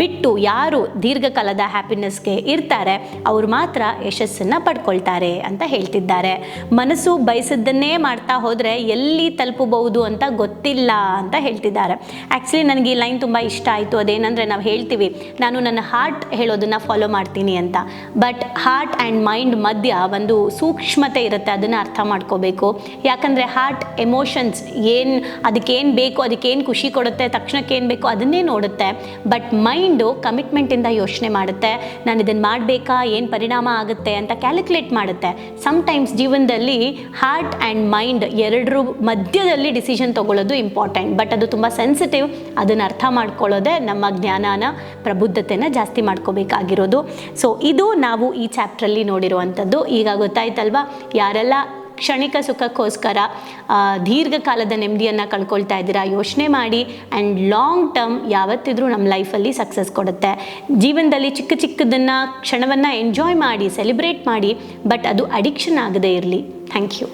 ಬಿಟ್ಟು ಯಾರು ದೀರ್ಘಕಾಲದ ಹ್ಯಾಪಿನೆಸ್ಗೆ ಇರ್ತಾರೆ, ಅವ್ರು ಮಾತ್ರ ಯಶಸ್ಸನ್ನು ಪಡ್ಕೊಳ್ತಾರೆ ಅಂತ ಹೇಳ್ತಿದ್ದಾರೆ. ಮನಸ್ಸು ಬಯಸಿದ್ದನ್ನೇ ಮಾಡ್ತಾ ಹೋದರೆ ಎಲ್ಲಿ ತಲುಪಬಹುದು ಅಂತ ಗೊತ್ತಿಲ್ಲ ಅಂತ ಹೇಳ್ತಿದ್ದಾರೆ. ಆ್ಯಕ್ಚುಲಿ ನನಗೆ ಈ ಲೈನ್ ತುಂಬ ಇಷ್ಟ ಆಯಿತು. ಅದೇನಂದರೆ ನಾವು ಹೇಳ್ತೀವಿ, ನಾನು ನನ್ನ ಹಾರ್ಟ್ ಹೇಳೋದನ್ನು ಫಾಲೋ ಮಾಡ್ತೀನಿ ಅಂತ. ಬಟ್ ಹಾರ್ಟ್ ಆ್ಯಂಡ್ ಮೈಂಡ್ ಮಧ್ಯ ಒಂದು ಸೂಕ್ಷ್ಮತೆ ಇರುತ್ತೆ, ಅದನ್ನು ಅರ್ಥ ಮಾಡ್ಕೋಬೇಕು. ಯಾಕಂದರೆ ಹಾರ್ಟ್ ಎಮೋಷನ್ಸ್ ಏನು, ಅದಕ್ಕೇನು ಬೇಕು, ಅದಕ್ಕೇನು ಖುಷಿ ಕೊಡುತ್ತೆ ತಕ್ಷಣಕ್ಕೆ ಏನು ಬೇಕು ಅದನ್ನೇ ನೋಡುತ್ತೆ. ಬಟ್ ಮೈಂಡು ಕಮಿಟ್ಮೆಂಟಿಂದ ಯೋಚನೆ ಮಾಡುತ್ತೆ. ನಾನು ಇದನ್ನು ಮಾಡಬೇಕಾ, ಏನು ಪರಿಣಾಮ ಆಗುತ್ತೆ ಅಂತ ಕ್ಯಾಲ್ಕುಲೇಟ್ ಮಾಡುತ್ತೆ. ಸಮ್ಟೈಮ್ಸ್ ಜೀವನದಲ್ಲಿ ಹಾರ್ಟ್ ಆ್ಯಂಡ್ ಮೈಂಡ್ ಎರಡರ ಮಧ್ಯದಲ್ಲಿ ಡಿಸಿಷನ್ ತಗೊಳ್ಳೋದು ಇಂಪಾರ್ಟೆಂಟ್ ಬಟ್ ಅದು ತುಂಬ ಸೆನ್ಸಿಟಿವ್ ಅದನ್ನು ಅರ್ಥ ಮಾಡ್ಕೊಳ್ಳೋದೇ ನಮ್ಮ ಜ್ಞಾನನ ಪ್ರಬುದ್ಧತೆನ ಜಾಸ್ತಿ ಮಾಡ್ಕೋಬೇಕಾಗಿರೋದು. ಸೊ ಇದು ನಾವು ಈ ಚಾಪ್ಟ್ರಲ್ಲಿ ನೋಡಿರುವಂಥದ್ದು. ಈಗ ಗೊತ್ತಾಯ್ತಲ್ವಾ? ಯಾರೆಲ್ಲ ಕ್ಷಣಿಕ ಸುಖಕ್ಕೋಸ್ಕರ ದೀರ್ಘಕಾಲದ ನೆಮ್ಮದಿಯನ್ನು ಕಳ್ಕೊಳ್ತಾ ಇದ್ದೀರಾ? ಯೋಚನೆ ಮಾಡಿ ಆ್ಯಂಡ್ ಲಾಂಗ್ ಟರ್ಮ್ ಯಾವತ್ತಿದ್ರೂ ನಮ್ಮ ಲೈಫಲ್ಲಿ ಸಕ್ಸಸ್ ಕೊಡುತ್ತೆ. ಜೀವನದಲ್ಲಿ ಚಿಕ್ಕ ಚಿಕ್ಕದನ್ನು, ಕ್ಷಣವನ್ನು ಎಂಜಾಯ್ ಮಾಡಿ ಸೆಲೆಬ್ರೇಟ್ ಮಾಡಿ ಬಟ್ ಅದು ಅಡಿಕ್ಷನ್ ಆಗದೇ ಇರಲಿ. Thank you